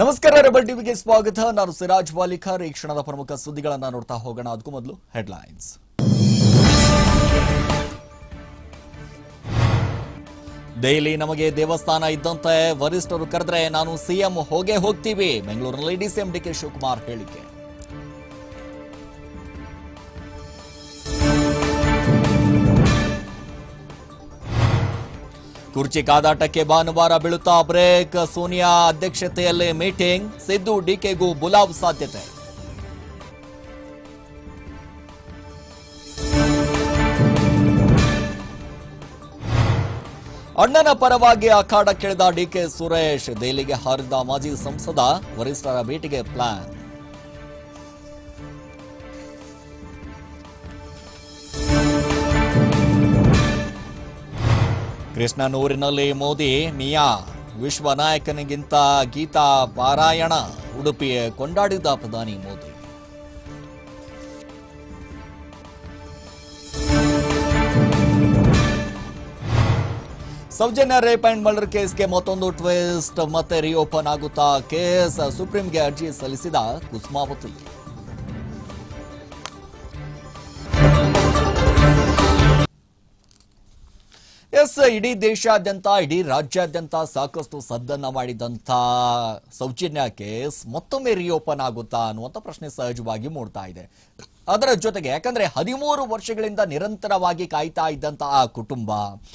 ನಮಸ್ಕಾರ, ರೆಬಲ್ ಟಿವಿಗೆ ಸ್ವಾಗತ. ನಾನು ಸಿರಾಜ್ ವಾಲಿಖಾರ್ ಈ ಕ್ಷಣದ ಪ್ರಮುಖ ಸುದ್ದಿಗಳನ್ನು ನೋಡ್ತಾ ಹೋಗೋಣ. ಅದಕ್ಕೂ ಮೊದಲು ಹೆಡ್ಲೈನ್ಸ್ ದೆಹಲಿ ನಮಗೆ ದೇವಸ್ಥಾನ ಇದ್ದಂತೆ ವರಿಷ್ಠರು ಕರೆದ್ರೆ ನಾನು ಸಿಎಂ ಹೋಗೇ ಹೋಗ್ತೀವಿ. ಬೆಂಗಳೂರಿನಲ್ಲಿ ಡಿಸಿಎಂ ಡಿಕೆ ಶಿವಕುಮಾರ್ ಹೇಳಿಕೆ. ಕುರ್ಚಿ ಕಾದಾಟಕ್ಕೆ ಭಾನುವಾರ ಬೀಳುತ್ತಾ ಬ್ರೇಕ್. ಸೋನಿಯಾ ಅಧ್ಯಕ್ಷತೆಯಲ್ಲಿ ಮೀಟಿಂಗ್. ಸಿದ್ದು, ಡಿಕೆಗೂ ಬುಲಾವ್ ಸಾಧ್ಯತೆ. ಅಣ್ಣನ ಪರವಾಗಿ ಅಖಾಡಕ್ಕಿಳಿದ ಡಿಕೆ ಸುರೇಶ್, ದೆಹಲಿಗೆ ಹಾರಿದ ಮಾಜಿ ಸಂಸದ, ವರಿಷ್ಠರ ಭೇಟಿಗೆ ಪ್ಲಾನ್. ಕೃಷ್ಣನೂರಿನಲ್ಲಿ ಮೋದಿ, ಮಿಯಾ ವಿಶ್ವ ನಾಯಕನಿಗಿಂತ ಗೀತಾ ಪಾರಾಯಣ, ಉಡುಪಿಯ ಕೊಂಡಾಡಿದ ಪ್ರಧಾನಿ Modi. Sowjanya rape and murder ಕೇಸ್ಗೆ ಮತ್ತೊಂದು ಟ್ವಿಸ್ಟ್, ಮತ್ತೆ ರಿಓಪನ್ ಆಗುತ್ತಾ ಕೇಸ್, ಸುಪ್ರೀಂಗೆ ಅರ್ಜಿ ಸಲ್ಲಿಸಿದ ಕುಸ್ಮಾವತಿ. ಎಸ್ ಇಡೀ ದೇಶಾದ್ಯಂತ, ಇಡೀ ರಾಜ್ಯಾದ್ಯಂತ ಸಾಕಷ್ಟು ಸದ್ದನ್ನ ಮಾಡಿದಂತ ಸೌಜನ್ಯ ಕೇಸ್ ಮತ್ತೊಮ್ಮೆ ರಿಓಪನ್ ಆಗುತ್ತಾ ಅನ್ನುವಂತ ಪ್ರಶ್ನೆ ಸಹಜವಾಗಿ ಮೂಡ್ತಾ ಇದೆ. ಅದರ ಜೊತೆಗೆ, ಯಾಕಂದ್ರೆ ಹದಿಮೂರು ವರ್ಷಗಳಿಂದ ನಿರಂತರವಾಗಿ ಕಾಯ್ತಾ ಇದ್ದಂತಹ ಆ ಕುಟುಂಬ,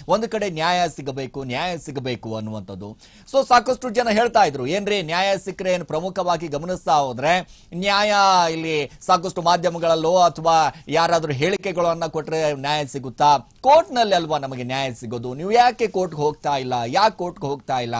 ಒಂದು ಕಡೆ ನ್ಯಾಯ ಸಿಗಬೇಕು ನ್ಯಾಯ ಸಿಗಬೇಕು ಅನ್ನುವಂಥದ್ದು. ಸೊ ಸಾಕಷ್ಟು ಜನ ಹೇಳ್ತಾ ಇದ್ರು, ಏನ್ರಿ ನ್ಯಾಯ ಸಿಕ್ಕರೆ ಏನು ಪ್ರಮುಖವಾಗಿ ಗಮನಿಸ್ತಾ ಹೋದ್ರೆ, ನ್ಯಾಯ ಇಲ್ಲಿ ಸಾಕಷ್ಟು ಮಾಧ್ಯಮಗಳಲ್ಲೋ ಅಥವಾ ಯಾರಾದರೂ ಹೇಳಿಕೆಗಳನ್ನ ಕೊಟ್ರೆ ನ್ಯಾಯ ಸಿಗುತ್ತಾ? ಕೋರ್ಟ್ನಲ್ಲಿ ಅಲ್ವಾ ನಮಗೆ ನ್ಯಾಯ ಸಿಗೋದು? ನೀವು ಯಾಕೆ ಕೋರ್ಟ್ಗೆ ಹೋಗ್ತಾ ಇಲ್ಲ? ಯಾಕೆ ಕೋರ್ಟ್ಗೆ ಹೋಗ್ತಾ ಇಲ್ಲ?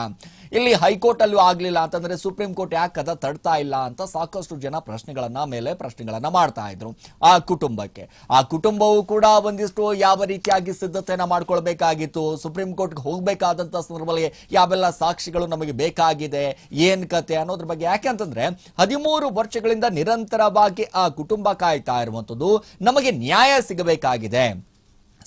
ಇಲ್ಲಿ ಹೈಕೋರ್ಟ್ ಅಲ್ಲೂ ಆಗ್ಲಿಲ್ಲ ಅಂತಂದ್ರೆ ಸುಪ್ರೀಂ ಕೋರ್ಟ್ ಯಾಕೆ ಅದ ತಡ್ತಾ ಇಲ್ಲ ಅಂತ ಸಾಕಷ್ಟು ಜನ ಪ್ರಶ್ನೆಗಳನ್ನ ಮೇಲೆ ಪ್ರಶ್ನೆಗಳನ್ನ ಮಾಡ್ತಾ ಇದ್ರು ಆ ಕುಟುಂಬಕ್ಕೆ. ಆ ಕುಟುಂಬವು ಕೂಡ ಒಂದಿಷ್ಟು ಯಾವ ರೀತಿಯಾಗಿ ಸಿದ್ಧತೆಯನ್ನ ಮಾಡ್ಕೊಳ್ಬೇಕಾಗಿತ್ತು? ಸುಪ್ರೀಂ ಕೋರ್ಟ್ಗೆ ಹೋಗ್ಬೇಕಾದಂತ ಸಂದರ್ಭದಲ್ಲಿ ಯಾವೆಲ್ಲ ಸಾಕ್ಷಿಗಳು ನಮಗೆ ಬೇಕಾಗಿದೆ? ಏನ್ ಕತೆ ಅನ್ನೋದ್ರ ಬಗ್ಗೆ? ಯಾಕೆ ಅಂತಂದ್ರೆ ಹದಿಮೂರು ವರ್ಷಗಳಿಂದ ನಿರಂತರವಾಗಿ ಆ ಕುಟುಂಬ ಕಾಯ್ತಾ ಇರುವಂತದ್ದು ನಮಗೆ ನ್ಯಾಯ ಸಿಗಬೇಕಾಗಿದೆ.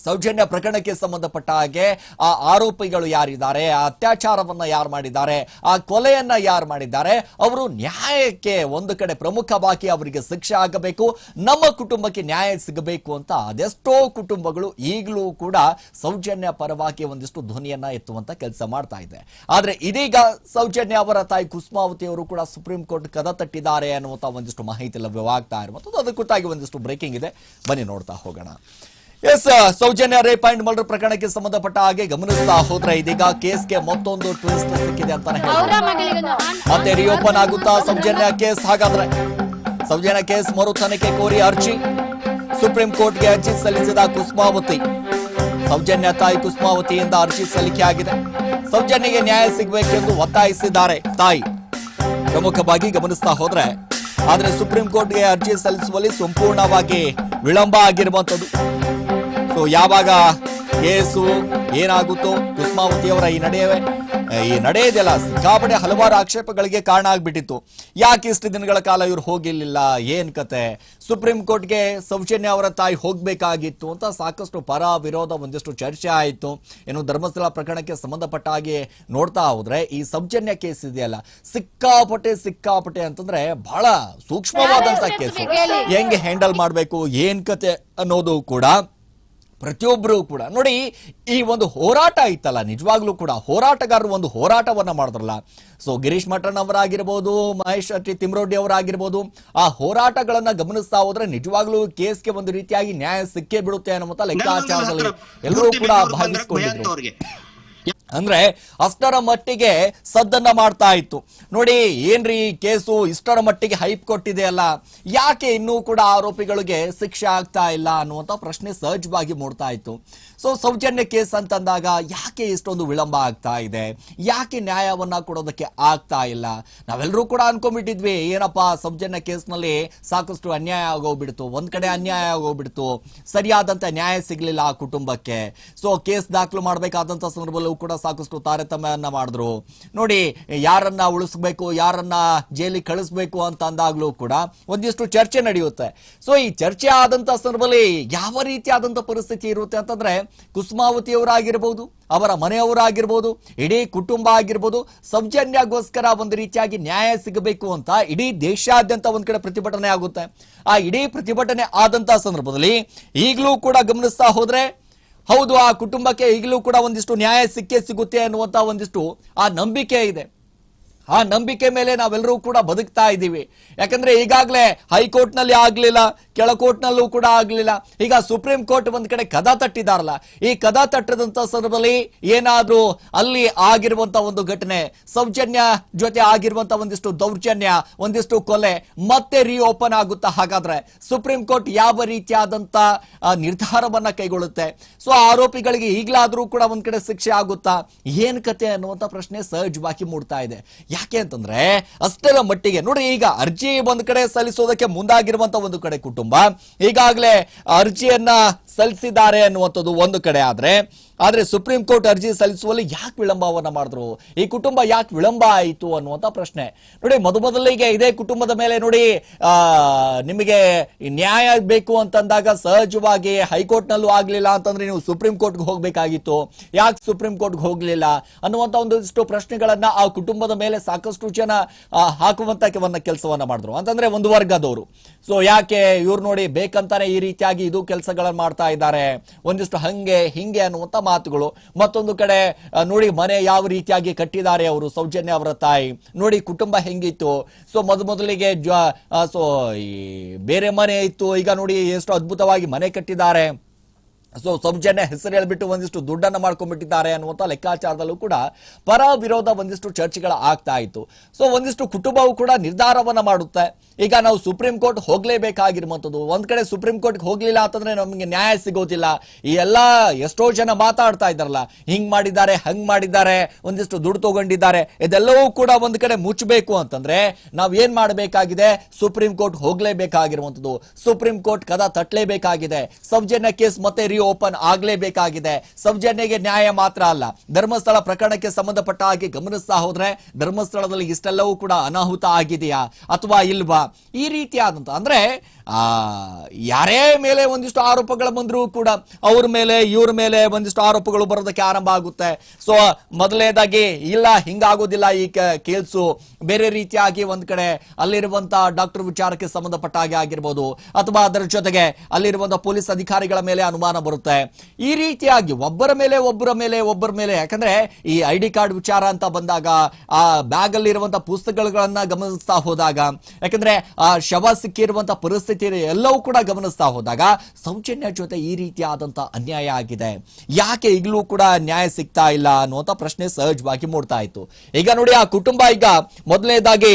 ಸೌಜನ್ಯ ಪ್ರಕರಣಕ್ಕೆ ಸಂಬಂಧಪಟ್ಟ ಹಾಗೆ ಆ ಆರೋಪಿಗಳು ಯಾರಿದ್ದಾರೆ, ಆ ಅತ್ಯಾಚಾರವನ್ನ ಯಾರು ಮಾಡಿದ್ದಾರೆ, ಆ ಕೊಲೆಯನ್ನ ಯಾರು ಮಾಡಿದ್ದಾರೆ, ಅವರು ನ್ಯಾಯಕ್ಕೆ ಒಂದು ಕಡೆ ಪ್ರಮುಖವಾಗಿ ಅವರಿಗೆ ಶಿಕ್ಷೆ ಆಗಬೇಕು, ನಮ್ಮ ಕುಟುಂಬಕ್ಕೆ ನ್ಯಾಯ ಸಿಗಬೇಕು ಅಂತ ಅದೆಷ್ಟೋ ಕುಟುಂಬಗಳು ಈಗಲೂ ಕೂಡ ಸೌಜನ್ಯ ಪರವಾಗಿ ಒಂದಿಷ್ಟು ಧ್ವನಿಯನ್ನ ಎತ್ತುವಂತ ಕೆಲಸ ಮಾಡ್ತಾ ಇದೆ. ಆದ್ರೆ ಇದೀಗ ಸೌಜನ್ಯ ಅವರ ತಾಯಿ ಕುಸುಮಾವತಿ ಅವರು ಕೂಡ ಸುಪ್ರೀಂ ಕೋರ್ಟ್ ಕದ ತಟ್ಟಿದ್ದಾರೆ ಅನ್ನುವಂತ ಒಂದಿಷ್ಟು ಮಾಹಿತಿ ಲಭ್ಯವಾಗ್ತಾ ಇರುವಂತದ್ದು. ಅದಕ್ಕೂ ತಾಗಿ ಒಂದಿಷ್ಟು ಬ್ರೇಕಿಂಗ್ ಇದೆ. ಬನ್ನಿ ನೋಡ್ತಾ ಹೋಗೋಣ. Yes Sowjanya rape and murder ಪ್ರಕರಣಕ್ಕೆ ಸಂಬಂಧಪಟ್ಟ ಹಾಗೆ ಗಮನಿಸ್ತಾ ಹೋದ್ರೆ ಇದೀಗ ಕೇಸ್ಗೆ ಮತ್ತೊಂದು ಟ್ವಿಸ್ಟ್ ಸಿಕ್ಕಿದೆ ಅಂತಾನೆ ಮತ್ತೆ ರಿಓಪನ್ ಆಗುತ್ತಾ ಸೌಜನ್ಯ ಕೇಸ್? ಹಾಗಾದ್ರೆ ಸೌಜನ್ಯ ಕೇಸ್ ಮರು ತನಿಖೆ ಕೋರಿ ಅರ್ಜಿ. ಸುಪ್ರೀಂ ಕೋರ್ಟ್ಗೆ ಅರ್ಜಿ ಸಲ್ಲಿಸಿದ ಕುಸುಮಾವತಿ. ಸೌಜನ್ಯ ತಾಯಿ ಕುಸುಮಾವತಿಯಿಂದ ಅರ್ಜಿ ಸಲ್ಲಿಕೆ ಆಗಿದೆ. ಸೌಜನ್ಯಗೆ ನ್ಯಾಯ ಸಿಗಬೇಕೆಂದು ಒತ್ತಾಯಿಸಿದ್ದಾರೆ ತಾಯಿ. ಪ್ರಮುಖವಾಗಿ ಗಮನಿಸ್ತಾ ಹೋದ್ರೆ ಆದ್ರೆ ಸುಪ್ರೀಂ ಕೋರ್ಟ್ಗೆ ಅರ್ಜಿ ಸಲ್ಲಿಸುವಲ್ಲಿ ಸಂಪೂರ್ಣವಾಗಿ ವಿಳಂಬ ಆಗಿರುವಂತದ್ದು ಸೊ ಯಾವಾಗ ಕೇಸು ಏನಾಗುತ್ತೋ ಕುಸುಮಾವತಿಯವರ ಈ ನಡೆ ಈ ನಡೆಯದೆಲ್ಲ ಸಿಕ್ಕಾಪಡೆ ಹಲವಾರು ಆಕ್ಷೇಪಗಳಿಗೆ ಕಾರಣ ಆಗ್ಬಿಟ್ಟಿತ್ತು. ಯಾಕೆ ಇಷ್ಟು ದಿನಗಳ ಕಾಲ ಇವ್ರು ಹೋಗಿರ್ಲಿಲ್ಲ? ಏನ್ ಕತೆ? ಸುಪ್ರೀಂ ಕೋರ್ಟ್ಗೆ ಸೌಜನ್ಯ ಅವರ ತಾಯಿ ಹೋಗ್ಬೇಕಾಗಿತ್ತು ಅಂತ ಸಾಕಷ್ಟು ಪರ ವಿರೋಧ ಒಂದಿಷ್ಟು ಚರ್ಚೆ ಆಯಿತು. ಏನು ಧರ್ಮಸ್ಥಳ ಪ್ರಕರಣಕ್ಕೆ ಸಂಬಂಧಪಟ್ಟ ಹಾಗೆ ನೋಡ್ತಾ ಹೋದ್ರೆ ಈ ಸೌಜನ್ಯ ಕೇಸ್ ಇದೆಯಲ್ಲ. ಸಿಕ್ಕಾಪಟ್ಟೆ ಸಿಕ್ಕಾಪಟ್ಟೆ ಅಂತಂದ್ರೆ ಬಹಳ ಸೂಕ್ಷ್ಮವಾದಂತ ಕೇಸು. ಹೆಂಗೆ ಹ್ಯಾಂಡಲ್ ಮಾಡಬೇಕು? ಏನ್ ಕತೆ ಅನ್ನೋದು ಕೂಡ ಪ್ರತಿಯೊಬ್ಬರು ಕೂಡ. ನೋಡಿ ಈ ಒಂದು ಹೋರಾಟ ಇತ್ತಲ್ಲ ನಿಜವಾಗ್ಲೂ ಕೂಡ ಹೋರಾಟಗಾರರು ಒಂದು ಹೋರಾಟವನ್ನ ಮಾಡಿದ್ರಲ್ಲ. ಸೊ ಗಿರೀಶ್ ಮಠನ್ ಅವರಾಗಿರ್ಬೋದು ಮಹೇಶ್ ಶೆಟ್ಟಿ ತಿಮ್ರೋಡಿ ಅವರಾಗಿರ್ಬೋದು ಆ ಹೋರಾಟಗಳನ್ನ ಗಮನಿಸ್ತಾ ಹೋದ್ರೆ ನಿಜವಾಗ್ಲೂ ಕೇಸ್ಗೆ ಒಂದು ರೀತಿಯಾಗಿ ನ್ಯಾಯ ಸಿಕ್ಕೇ ಬಿಡುತ್ತೆ ಅನ್ನುವಂತ ಲೆಕ್ಕಾಚಾರದಲ್ಲಿ ಎಲ್ಲರೂ ಕೂಡ ಭಾವಿಸ್ಕೊಂಡಿದ್ರು ಅವ್ರಿಗೆ. ಅಂದ್ರೆ ಅಷ್ಟರ ಮಟ್ಟಿಗೆ ಸದ್ದನ್ನ ಮಾಡ್ತಾ ಇತ್ತು. ನೋಡಿ, ಏನ್ರಿ ಕೇಸು? ಇಷ್ಟರ ಮಟ್ಟಿಗೆ ಹೈಪ್ ಕೊಟ್ಟಿದೆ ಅಲ್ಲ. ಯಾಕೆ ಇನ್ನೂ ಕೂಡ ಆರೋಪಿಗಳಿಗೆ ಶಿಕ್ಷೆ ಆಗ್ತಾ ಇಲ್ಲ ಅನ್ನುವಂತ ಪ್ರಶ್ನೆ ಸಹಜವಾಗಿ ಮೂಡ್ತಾ ಇತ್ತು. ಸೊ ಸೌಜನ್ಯ ಕೇಸ್ ಅಂತಂದಾಗ ಯಾಕೆ ಇಷ್ಟೊಂದು ವಿಳಂಬ ಆಗ್ತಾ ಇದೆ? ಯಾಕೆ ನ್ಯಾಯವನ್ನ ಕೊಡೋದಕ್ಕೆ ಆಗ್ತಾ ಇಲ್ಲ? ನಾವೆಲ್ಲರೂ ಕೂಡ ಅನ್ಕೊಂಡ್ಬಿಟ್ಟಿದ್ವಿ, ಏನಪ್ಪಾ ಸೌಜನ್ಯ ಕೇಸ್ನಲ್ಲಿ ಸಾಕಷ್ಟು ಅನ್ಯಾಯ ಆಗೋಗ್ಬಿಡ್ತು, ಒಂದ್ ಕಡೆ ಅನ್ಯಾಯ ಆಗೋಗ್ಬಿಡ್ತು, ಸರಿಯಾದಂತ ನ್ಯಾಯ ಸಿಗ್ಲಿಲ್ಲ ಆ ಕುಟುಂಬಕ್ಕೆ. ಸೊ ಕೇಸ್ ದಾಖಲು ಮಾಡಬೇಕಾದಂತ ಸಂದರ್ಭದಲ್ಲೂ ಕೂಡ ಸಾಕಷ್ಟು ತಾರತಮ್ಯವನ್ನ ಮಾಡಿದ್ರು. ನೋಡಿ, ಯಾರನ್ನ ಉಳಿಸ್ಬೇಕು, ಯಾರನ್ನ ಜೈಲಿಗೆ ಕಳಿಸ್ಬೇಕು ಅಂತ ಅಂದಾಗ್ಲೂ ಕೂಡ ಒಂದಿಷ್ಟು ಚರ್ಚೆ ನಡೆಯುತ್ತೆ. ಸೊ ಈ ಚರ್ಚೆ ಆದಂತ ಸಂದರ್ಭದಲ್ಲಿ ಯಾವ ರೀತಿಯಾದಂತ ಪರಿಸ್ಥಿತಿ ಇರುತ್ತೆ ಅಂತಂದ್ರೆ ಕುಸುಮಾವತಿಯವರಾಗಿರ್ಬೋದು, ಅವರ ಮನೆಯವರಾಗಿರ್ಬೋದು, ಇಡೀ ಕುಟುಂಬ ಆಗಿರ್ಬೋದು ಸೌಜನ್ಯಗೋಸ್ಕರ ಒಂದು ರೀತಿಯಾಗಿ ನ್ಯಾಯ ಸಿಗಬೇಕು ಅಂತ ಇಡೀ ದೇಶಾದ್ಯಂತ ಒಂದು ಕಡೆ ಪ್ರತಿಭಟನೆ ಆಗುತ್ತೆ. ಆ ಇಡೀ ಪ್ರತಿಭಟನೆ ಆದಂತಹ ಸಂದರ್ಭದಲ್ಲಿ ಈಗಲೂ ಕೂಡ ಗಮನಿಸ್ತಾ ಹೋದ್ರೆ, ಹೌದು, ಆ ಕುಟುಂಬಕ್ಕೆ ಈಗಲೂ ಕೂಡ ಒಂದಿಷ್ಟು ನ್ಯಾಯ ಸಿಕ್ಕೇ ಸಿಗುತ್ತೆ ಅನ್ನುವಂಥ ಒಂದಿಷ್ಟು ಆ ನಂಬಿಕೆ ಇದೆ. ಆ ನಂಬಿಕೆ ಮೇಲೆ ನಾವೆಲ್ಲರೂ ಕೂಡ ಬದುಕ್ತಾ ಇದ್ದೀವಿ. ಯಾಕಂದ್ರೆ ಈಗಾಗಲೇ ಹೈಕೋರ್ಟ್ನಲ್ಲಿ ಆಗ್ಲಿಲ್ಲ ಕೆಳಕೋರ್ಟ್ ಕೂಡ ಆಗ್ಲಿಲ್ಲ. ಈಗ ಸುಪ್ರೀಂ ಕೋರ್ಟ್ ಒಂದ್ ಕಡೆ ಕದ ತಟ್ಟಿದಾರಲ್ಲ. ಈ ಕದ ತಟ್ಟದಂತ ಸಂದರ್ಭದಲ್ಲಿ ಏನಾದ್ರೂ ಅಲ್ಲಿ ಆಗಿರುವಂತ ಒಂದು ಘಟನೆ, ಸೌಜನ್ಯ ಜೊತೆ ಆಗಿರುವಂತ ಒಂದಿಷ್ಟು ದೌರ್ಜನ್ಯ, ಒಂದಿಷ್ಟು ಕೊಲೆ ಮತ್ತೆ ರೀಓಪನ್ ಆಗುತ್ತಾ? ಹಾಗಾದ್ರೆ ಸುಪ್ರೀಂ ಕೋರ್ಟ್ ಯಾವ ರೀತಿಯಾದಂತ ನಿರ್ಧಾರವನ್ನ ಕೈಗೊಳ್ಳುತ್ತೆ? ಸೊ ಆರೋಪಿಗಳಿಗೆ ಈಗಲಾದ್ರೂ ಕೂಡ ಒಂದ್ ಕಡೆ ಶಿಕ್ಷೆ ಆಗುತ್ತಾ? ಏನ್ ಕತೆ ಅನ್ನುವಂತ ಪ್ರಶ್ನೆ ಸಹಜವಾಗಿ ಮೂಡ್ತಾ ಇದೆ. ಯಾಕೆ ಅಂತಂದ್ರೆ ಅಷ್ಟೆಲ್ಲ ಮಟ್ಟಿಗೆ. ನೋಡಿ, ಈಗ ಅರ್ಜಿ ಒಂದ್ ಕಡೆ ಸಲ್ಲಿಸೋದಕ್ಕೆ ಮುಂದಾಗಿರುವಂತ ಒಂದು ಕಡೆ ಕುಟುಂಬ, ಈಗಾಗಲೇ ಅರ್ಜಿಯನ್ನ ಸಲ್ಲಿಸಿದ್ದಾರೆ ಅನ್ನುವಂಥದ್ದು ಒಂದು ಕಡೆ. ಆದ್ರೆ ಆದ್ರೆ ಸುಪ್ರೀಂ ಕೋರ್ಟ್ ಅರ್ಜಿ ಸಲ್ಲಿಸುವಲ್ಲಿ ಯಾಕೆ ವಿಳಂಬವನ್ನ ಮಾಡಿದ್ರು? ಈ ಕುಟುಂಬ ಯಾಕೆ ವಿಳಂಬ ಆಯಿತು ಅನ್ನುವಂಥ ಪ್ರಶ್ನೆ. ನೋಡಿ ಮೊದಮೊದಲಿಗೆ ಇದೇ ಕುಟುಂಬದ ಮೇಲೆ ನೋಡಿ ನಿಮಗೆ ನ್ಯಾಯ ಬೇಕು ಅಂತಂದಾಗ ಸಹಜವಾಗಿ ಹೈಕೋರ್ಟ್ನಲ್ಲೂ ಆಗಲಿಲ್ಲ ಅಂತಂದ್ರೆ ನೀವು ಸುಪ್ರೀಂ ಕೋರ್ಟ್ಗೆ ಹೋಗಬೇಕಾಗಿತ್ತು. ಯಾಕೆ ಸುಪ್ರೀಂ ಕೋರ್ಟ್ಗೆ ಹೋಗಲಿಲ್ಲ ಅನ್ನುವಂಥ ಒಂದಿಷ್ಟು ಪ್ರಶ್ನೆಗಳನ್ನ ಆ ಕುಟುಂಬದ ಮೇಲೆ ಸಾಕಷ್ಟು ಜನ ಹಾಕುವಂತ ಕೆಲಸವನ್ನ ಮಾಡಿದ್ರು. ಅಂತಂದ್ರೆ ಒಂದು ವರ್ಗದವರು. ಸೊ ಯಾಕೆ ಇವ್ರು ನೋಡಿ ಬೇಕಂತಾನೆ ಈ ರೀತಿಯಾಗಿ ಇದು ಕೆಲಸಗಳನ್ನ ಮಾಡ್ತಾ ಇದ್ದಾರೆ? ಒಂದಿಷ್ಟು ಹಂಗೆ, ಹಿಂಗೆ ಅನ್ನುವಂತ ಮಾತುಗಳು. ಮತ್ತೊಂದು ಕಡೆ ನೋಡಿ ಮನೆ ಯಾವ ರೀತಿಯಾಗಿ ಕಟ್ಟಿದ್ದಾರೆ ಅವರು? ಸೌಜನ್ಯ ಅವರ ತಾಯಿ. ನೋಡಿ ಕುಟುಂಬ ಹೆಂಗಿತ್ತು? ಸೊ ಮೊದ ಮೊದಲಿಗೆ ಸೊ ಈ ಬೇರೆ ಮನೆ ಇತ್ತು. ಈಗ ನೋಡಿ ಎಷ್ಟು ಅದ್ಭುತವಾಗಿ ಮನೆ ಕಟ್ಟಿದ್ದಾರೆ. ಸೊ ಸೌಜನ್ಯ ಹೆಸರು ಹೇಳ್ಬಿಟ್ಟು ಒಂದಿಷ್ಟು ದುಡ್ಡನ್ನ ಮಾಡ್ಕೊಂಡ್ಬಿಟ್ಟಿದ್ದಾರೆ ಅನ್ನುವಂಥ ಲೆಕ್ಕಾಚಾರದಲ್ಲೂ ಕೂಡ ಪರ ವಿರೋಧ ಒಂದಿಷ್ಟು ಚರ್ಚೆಗಳ ಆಗ್ತಾ ಇತ್ತು. ಸೊ ಒಂದಿಷ್ಟು ಕುಟುಂಬವು ಕೂಡ ನಿರ್ಧಾರವನ್ನ ಮಾಡುತ್ತೆ. ಈಗ ನಾವು ಸುಪ್ರೀಂ ಕೋರ್ಟ್ ಹೋಗ್ಲೇಬೇಕಾಗಿರುವಂಥದ್ದು. ಒಂದ್ ಕಡೆ ಸುಪ್ರೀಂ ಕೋರ್ಟ್ಗೆ ಹೋಗ್ಲಿಲ್ಲ ಅಂತಂದ್ರೆ ನಮಗೆ ನ್ಯಾಯ ಸಿಗೋದಿಲ್ಲ. ಈ ಎಲ್ಲಾ ಎಷ್ಟೋ ಜನ ಮಾತಾಡ್ತಾ ಇದ್ದಾರಲ್ಲ. ಹಿಂಗ್ ಮಾಡಿದ್ದಾರೆ, ಹಂಗ್ ಮಾಡಿದ್ದಾರೆ, ಒಂದಿಷ್ಟು ದುಡ್ಡು ತಗೊಂಡಿದ್ದಾರೆ. ಇದೆಲ್ಲವೂ ಕೂಡ ಒಂದ್ ಕಡೆ ಮುಚ್ಚಬೇಕು ಅಂತಂದ್ರೆ ನಾವ್ ಏನ್ ಮಾಡಬೇಕಾಗಿದೆ? ಸುಪ್ರೀಂ ಕೋರ್ಟ್ ಹೋಗ್ಲೇಬೇಕಾಗಿರುವಂಥದ್ದು. ಸುಪ್ರೀಂ ಕೋರ್ಟ್ ಕದ ತಟ್ಟಲೇಬೇಕಾಗಿದೆ ಸೌಜನ್ಯ ಕೇಸ್ ಮತ್ತೆ ಓಪನ್ ಆಗ್ಲೇಬೇಕಾಗಿದೆ. ಸೌಜನ್ಯಗೆ ನ್ಯಾಯ ಮಾತ್ರ ಅಲ್ಲ. ಧರ್ಮಸ್ಥಳ ಪ್ರಕರಣಕ್ಕೆ ಸಂಬಂಧಪಟ್ಟ ಹಾಗೆ ಗಮನಿಸ್ತಾ ಹೋದ್ರೆ ಧರ್ಮಸ್ಥಳದಲ್ಲಿ ಇಷ್ಟೆಲ್ಲವೂ ಕೂಡ ಅನಾಹುತ ಆಗಿದೆಯಾ ಅಥವಾ ಇಲ್ವಾ? ಈ ರೀತಿಯಾದಂತ ಅಂದ್ರೆ, ಆ, ಯಾರೇ ಮೇಲೆ ಒಂದಿಷ್ಟು ಆರೋಪಗಳು ಬಂದರೂ ಕೂಡ ಅವ್ರ ಮೇಲೆ, ಇವ್ರ ಮೇಲೆ ಒಂದಿಷ್ಟು ಆರೋಪಗಳು ಬರೋದಕ್ಕೆ ಆರಂಭ ಆಗುತ್ತೆ. ಸೊ ಮೊದಲನೇದಾಗಿ, ಇಲ್ಲ, ಹಿಂಗಾಗೋದಿಲ್ಲ ಈ ಕೇಲ್ಸು. ಬೇರೆ ರೀತಿಯಾಗಿ ಒಂದ್ ಕಡೆ ಅಲ್ಲಿರುವಂತಹ ಡಾಕ್ಟರ್ ವಿಚಾರಕ್ಕೆ ಸಂಬಂಧಪಟ್ಟ ಹಾಗೆ ಆಗಿರ್ಬೋದು. ಅಥವಾ ಅದರ ಜೊತೆಗೆ ಅಲ್ಲಿರುವಂತಹ ಪೊಲೀಸ್ ಅಧಿಕಾರಿಗಳ ಮೇಲೆ ಅನುಮಾನ ಬರುತ್ತೆ. ಈ ರೀತಿಯಾಗಿ ಒಬ್ಬರ ಮೇಲೆ ಒಬ್ಬರ ಮೇಲೆ ಒಬ್ಬರ ಮೇಲೆ, ಯಾಕಂದ್ರೆ ಈ ಐ ಡಿ ಕಾರ್ಡ್ ವಿಚಾರ ಅಂತ ಬಂದಾಗ, ಆ ಬ್ಯಾಗ್ ಅಲ್ಲಿ ಇರುವಂತ ಪುಸ್ತಕಗಳನ್ನ ಗಮನಿಸ್ತಾ ಹೋದಾಗ, ಯಾಕಂದ್ರೆ ಆ ಶವ ಸಿಕ್ಕಿರುವಂತ ಪರಿಸ್ಥಿತಿ ಎಲ್ಲವೂ ಕೂಡ ಗಮನಿಸ್ತಾ ಹೋದಾಗ ಸೌಜನ್ಯ ಜೊತೆ ಈ ರೀತಿಯಾದಂತ ಅನ್ಯಾಯ ಆಗಿದೆ. ಯಾಕೆ ಈಗಲೂ ಕೂಡ ನ್ಯಾಯ ಸಿಗ್ತಾ ಇಲ್ಲ ಅನ್ನುವಂತ ಪ್ರಶ್ನೆ ಸಹಜವಾಗಿ ಮೂಡ್ತಾ ಇತ್ತು. ಈಗ ನೋಡಿ ಆ ಕುಟುಂಬ ಈಗ ಮೊದಲನೇದಾಗಿ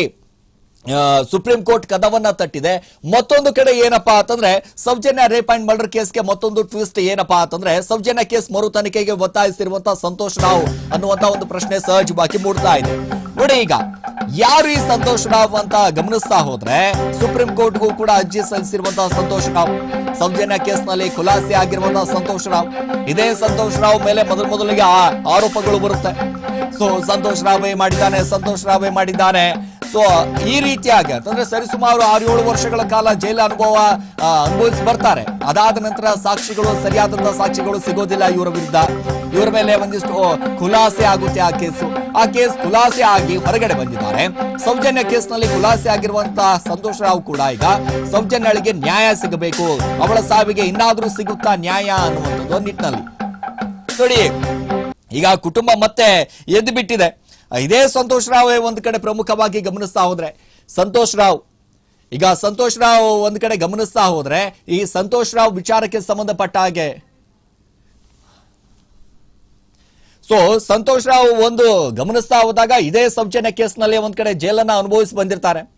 ಸುಪ್ರೀಂ ಕೋರ್ಟ್ ಕದವನ್ನ ತಟ್ಟಿದೆ. ಮತ್ತೊಂದು ಕಡೆ ಏನಪ್ಪಾ ಅಂತಂದ್ರೆ, ಸೌಜನ್ಯ ರೇಪ್ ಅಂಡ್ ಮರ್ಡರ್ ಕೇಸ್ಗೆ ಮತ್ತೊಂದು ಟ್ವಿಸ್ಟ್ ಏನಪ್ಪಾ ಅಂತಂದ್ರೆ, ಸೌಜನ್ಯ ಕೇಸ್ ಮರು ತನಿಖೆಗೆ ಒತ್ತಾಯಿಸಿರುವಂತಹ ಸಂತೋಷ್ ರಾವ್ ಅನ್ನುವಂತ ಒಂದು ಪ್ರಶ್ನೆ ಸಹಜವಾಗಿ ಮೂಡ್ತಾ ಇದೆ. ನೋಡಿ ಈಗ, ಯಾರು ಈ ಸಂತೋಷ್ ರಾವ್ ಅಂತ ಗಮನಿಸ್ತಾ ಹೋದ್ರೆ, ಸುಪ್ರೀಂ ಕೋರ್ಟ್ಗೂ ಕೂಡ ಅರ್ಜಿ ಸಲ್ಲಿಸಿರುವಂತಹ ಸಂತೋಷ್ ರಾವ್, ಸೌಜನ್ಯ ಕೇಸ್ನಲ್ಲಿ ಖುಲಾಸೆ ಆಗಿರುವಂತಹ ಸಂತೋಷ್ ರಾವ್, ಇದೇ ಸಂತೋಷ್ ರಾವ್ ಮೇಲೆ ಮೊದಲು ಮೊದಲಿಗೆ ಆರೋಪಗಳು ಬರುತ್ತೆ. ಸೊ ಸಂತೋಷ್ ರಾವ್ ಮಾಡಿದ್ದಾನೆ, ಸಂತೋಷ್ ರಾವ್ ಮಾಡಿದ್ದಾನೆ. ಸೊ, ಈ ರೀತಿಯಾಗಿ, ಅಂತಂದ್ರೆ ಸರಿಸುಮಾರು ಆರು ಏಳು ವರ್ಷಗಳ ಕಾಲ ಜೈಲು ಅನುಭವ ಅನುಭವಿಸಿ ಬರ್ತಾರೆ ಅದಾದ ನಂತರ ಸಾಕ್ಷಿಗಳು ಸರಿಯಾದಂತಹ ಸಾಕ್ಷಿಗಳು ಸಿಗೋದಿಲ್ಲ ಇವರ ವಿರುದ್ಧ. ಇವರ ಮೇಲೆ ಒಂದಿಷ್ಟು ಖುಲಾಸೆ ಆಗುತ್ತೆ ಆ ಕೇಸು. ಆ ಕೇಸ್ ಖುಲಾಸೆ ಆಗಿ ಹೊರಗಡೆ ಬಂದಿದ್ದಾರೆ. ಸೌಜನ್ಯ ಕೇಸ್ನಲ್ಲಿ ಖುಲಾಸೆ ಆಗಿರುವಂತಹ ಸಂತೋಷ್ ರಾವ್ ಕೂಡ ಈಗ ಸೌಜನ್ಯಳಿಗೆ ನ್ಯಾಯ ಸಿಗಬೇಕು. ಅವಳ ಸಾವಿಗೆ ಇನ್ನಾದ್ರೂ ಸಿಗುತ್ತಾ ನ್ಯಾಯ ಅನ್ನುವಂಥದ್ದು ನಿಟ್ಟಿನಲ್ಲಿ. ನೋಡಿ, ಈಗ ಕುಟುಂಬ ಮತ್ತೆ ಎದ್ದು ಬಿಟ್ಟಿದೆ ಇದೇ ಸಂತೋಷ್ ರಾವ್ ಒಂದು ಕಡೆ ಪ್ರಮುಖವಾಗಿ ಗಮನಿಸ್ತಾ ಹೋದ್ರೆ. ಸಂತೋಷ್ ರಾವ್, ಈಗ ಸಂತೋಷ್ ರಾವ್ ಒಂದ್ ಕಡೆ ಗಮನಿಸ್ತಾ ಹೋದ್ರೆ, ಈ ಸಂತೋಷ್ ರಾವ್ ವಿಚಾರಕ್ಕೆ ಸಂಬಂಧಪಟ್ಟ ಹಾಗೆ. ಸೊ ಸಂತೋಷ್ ರಾವ್ ಒಂದು ಗಮನಿಸ್ತಾ ಹೋದಾಗ ಇದೇ ಸೌಜನ್ಯ ಕೇಸ್ನಲ್ಲಿ ಒಂದ್ ಕಡೆ ಜೈಲನ್ನ ಅನುಭವಿಸಿ ಬಂದಿರ್ತಾರೆ.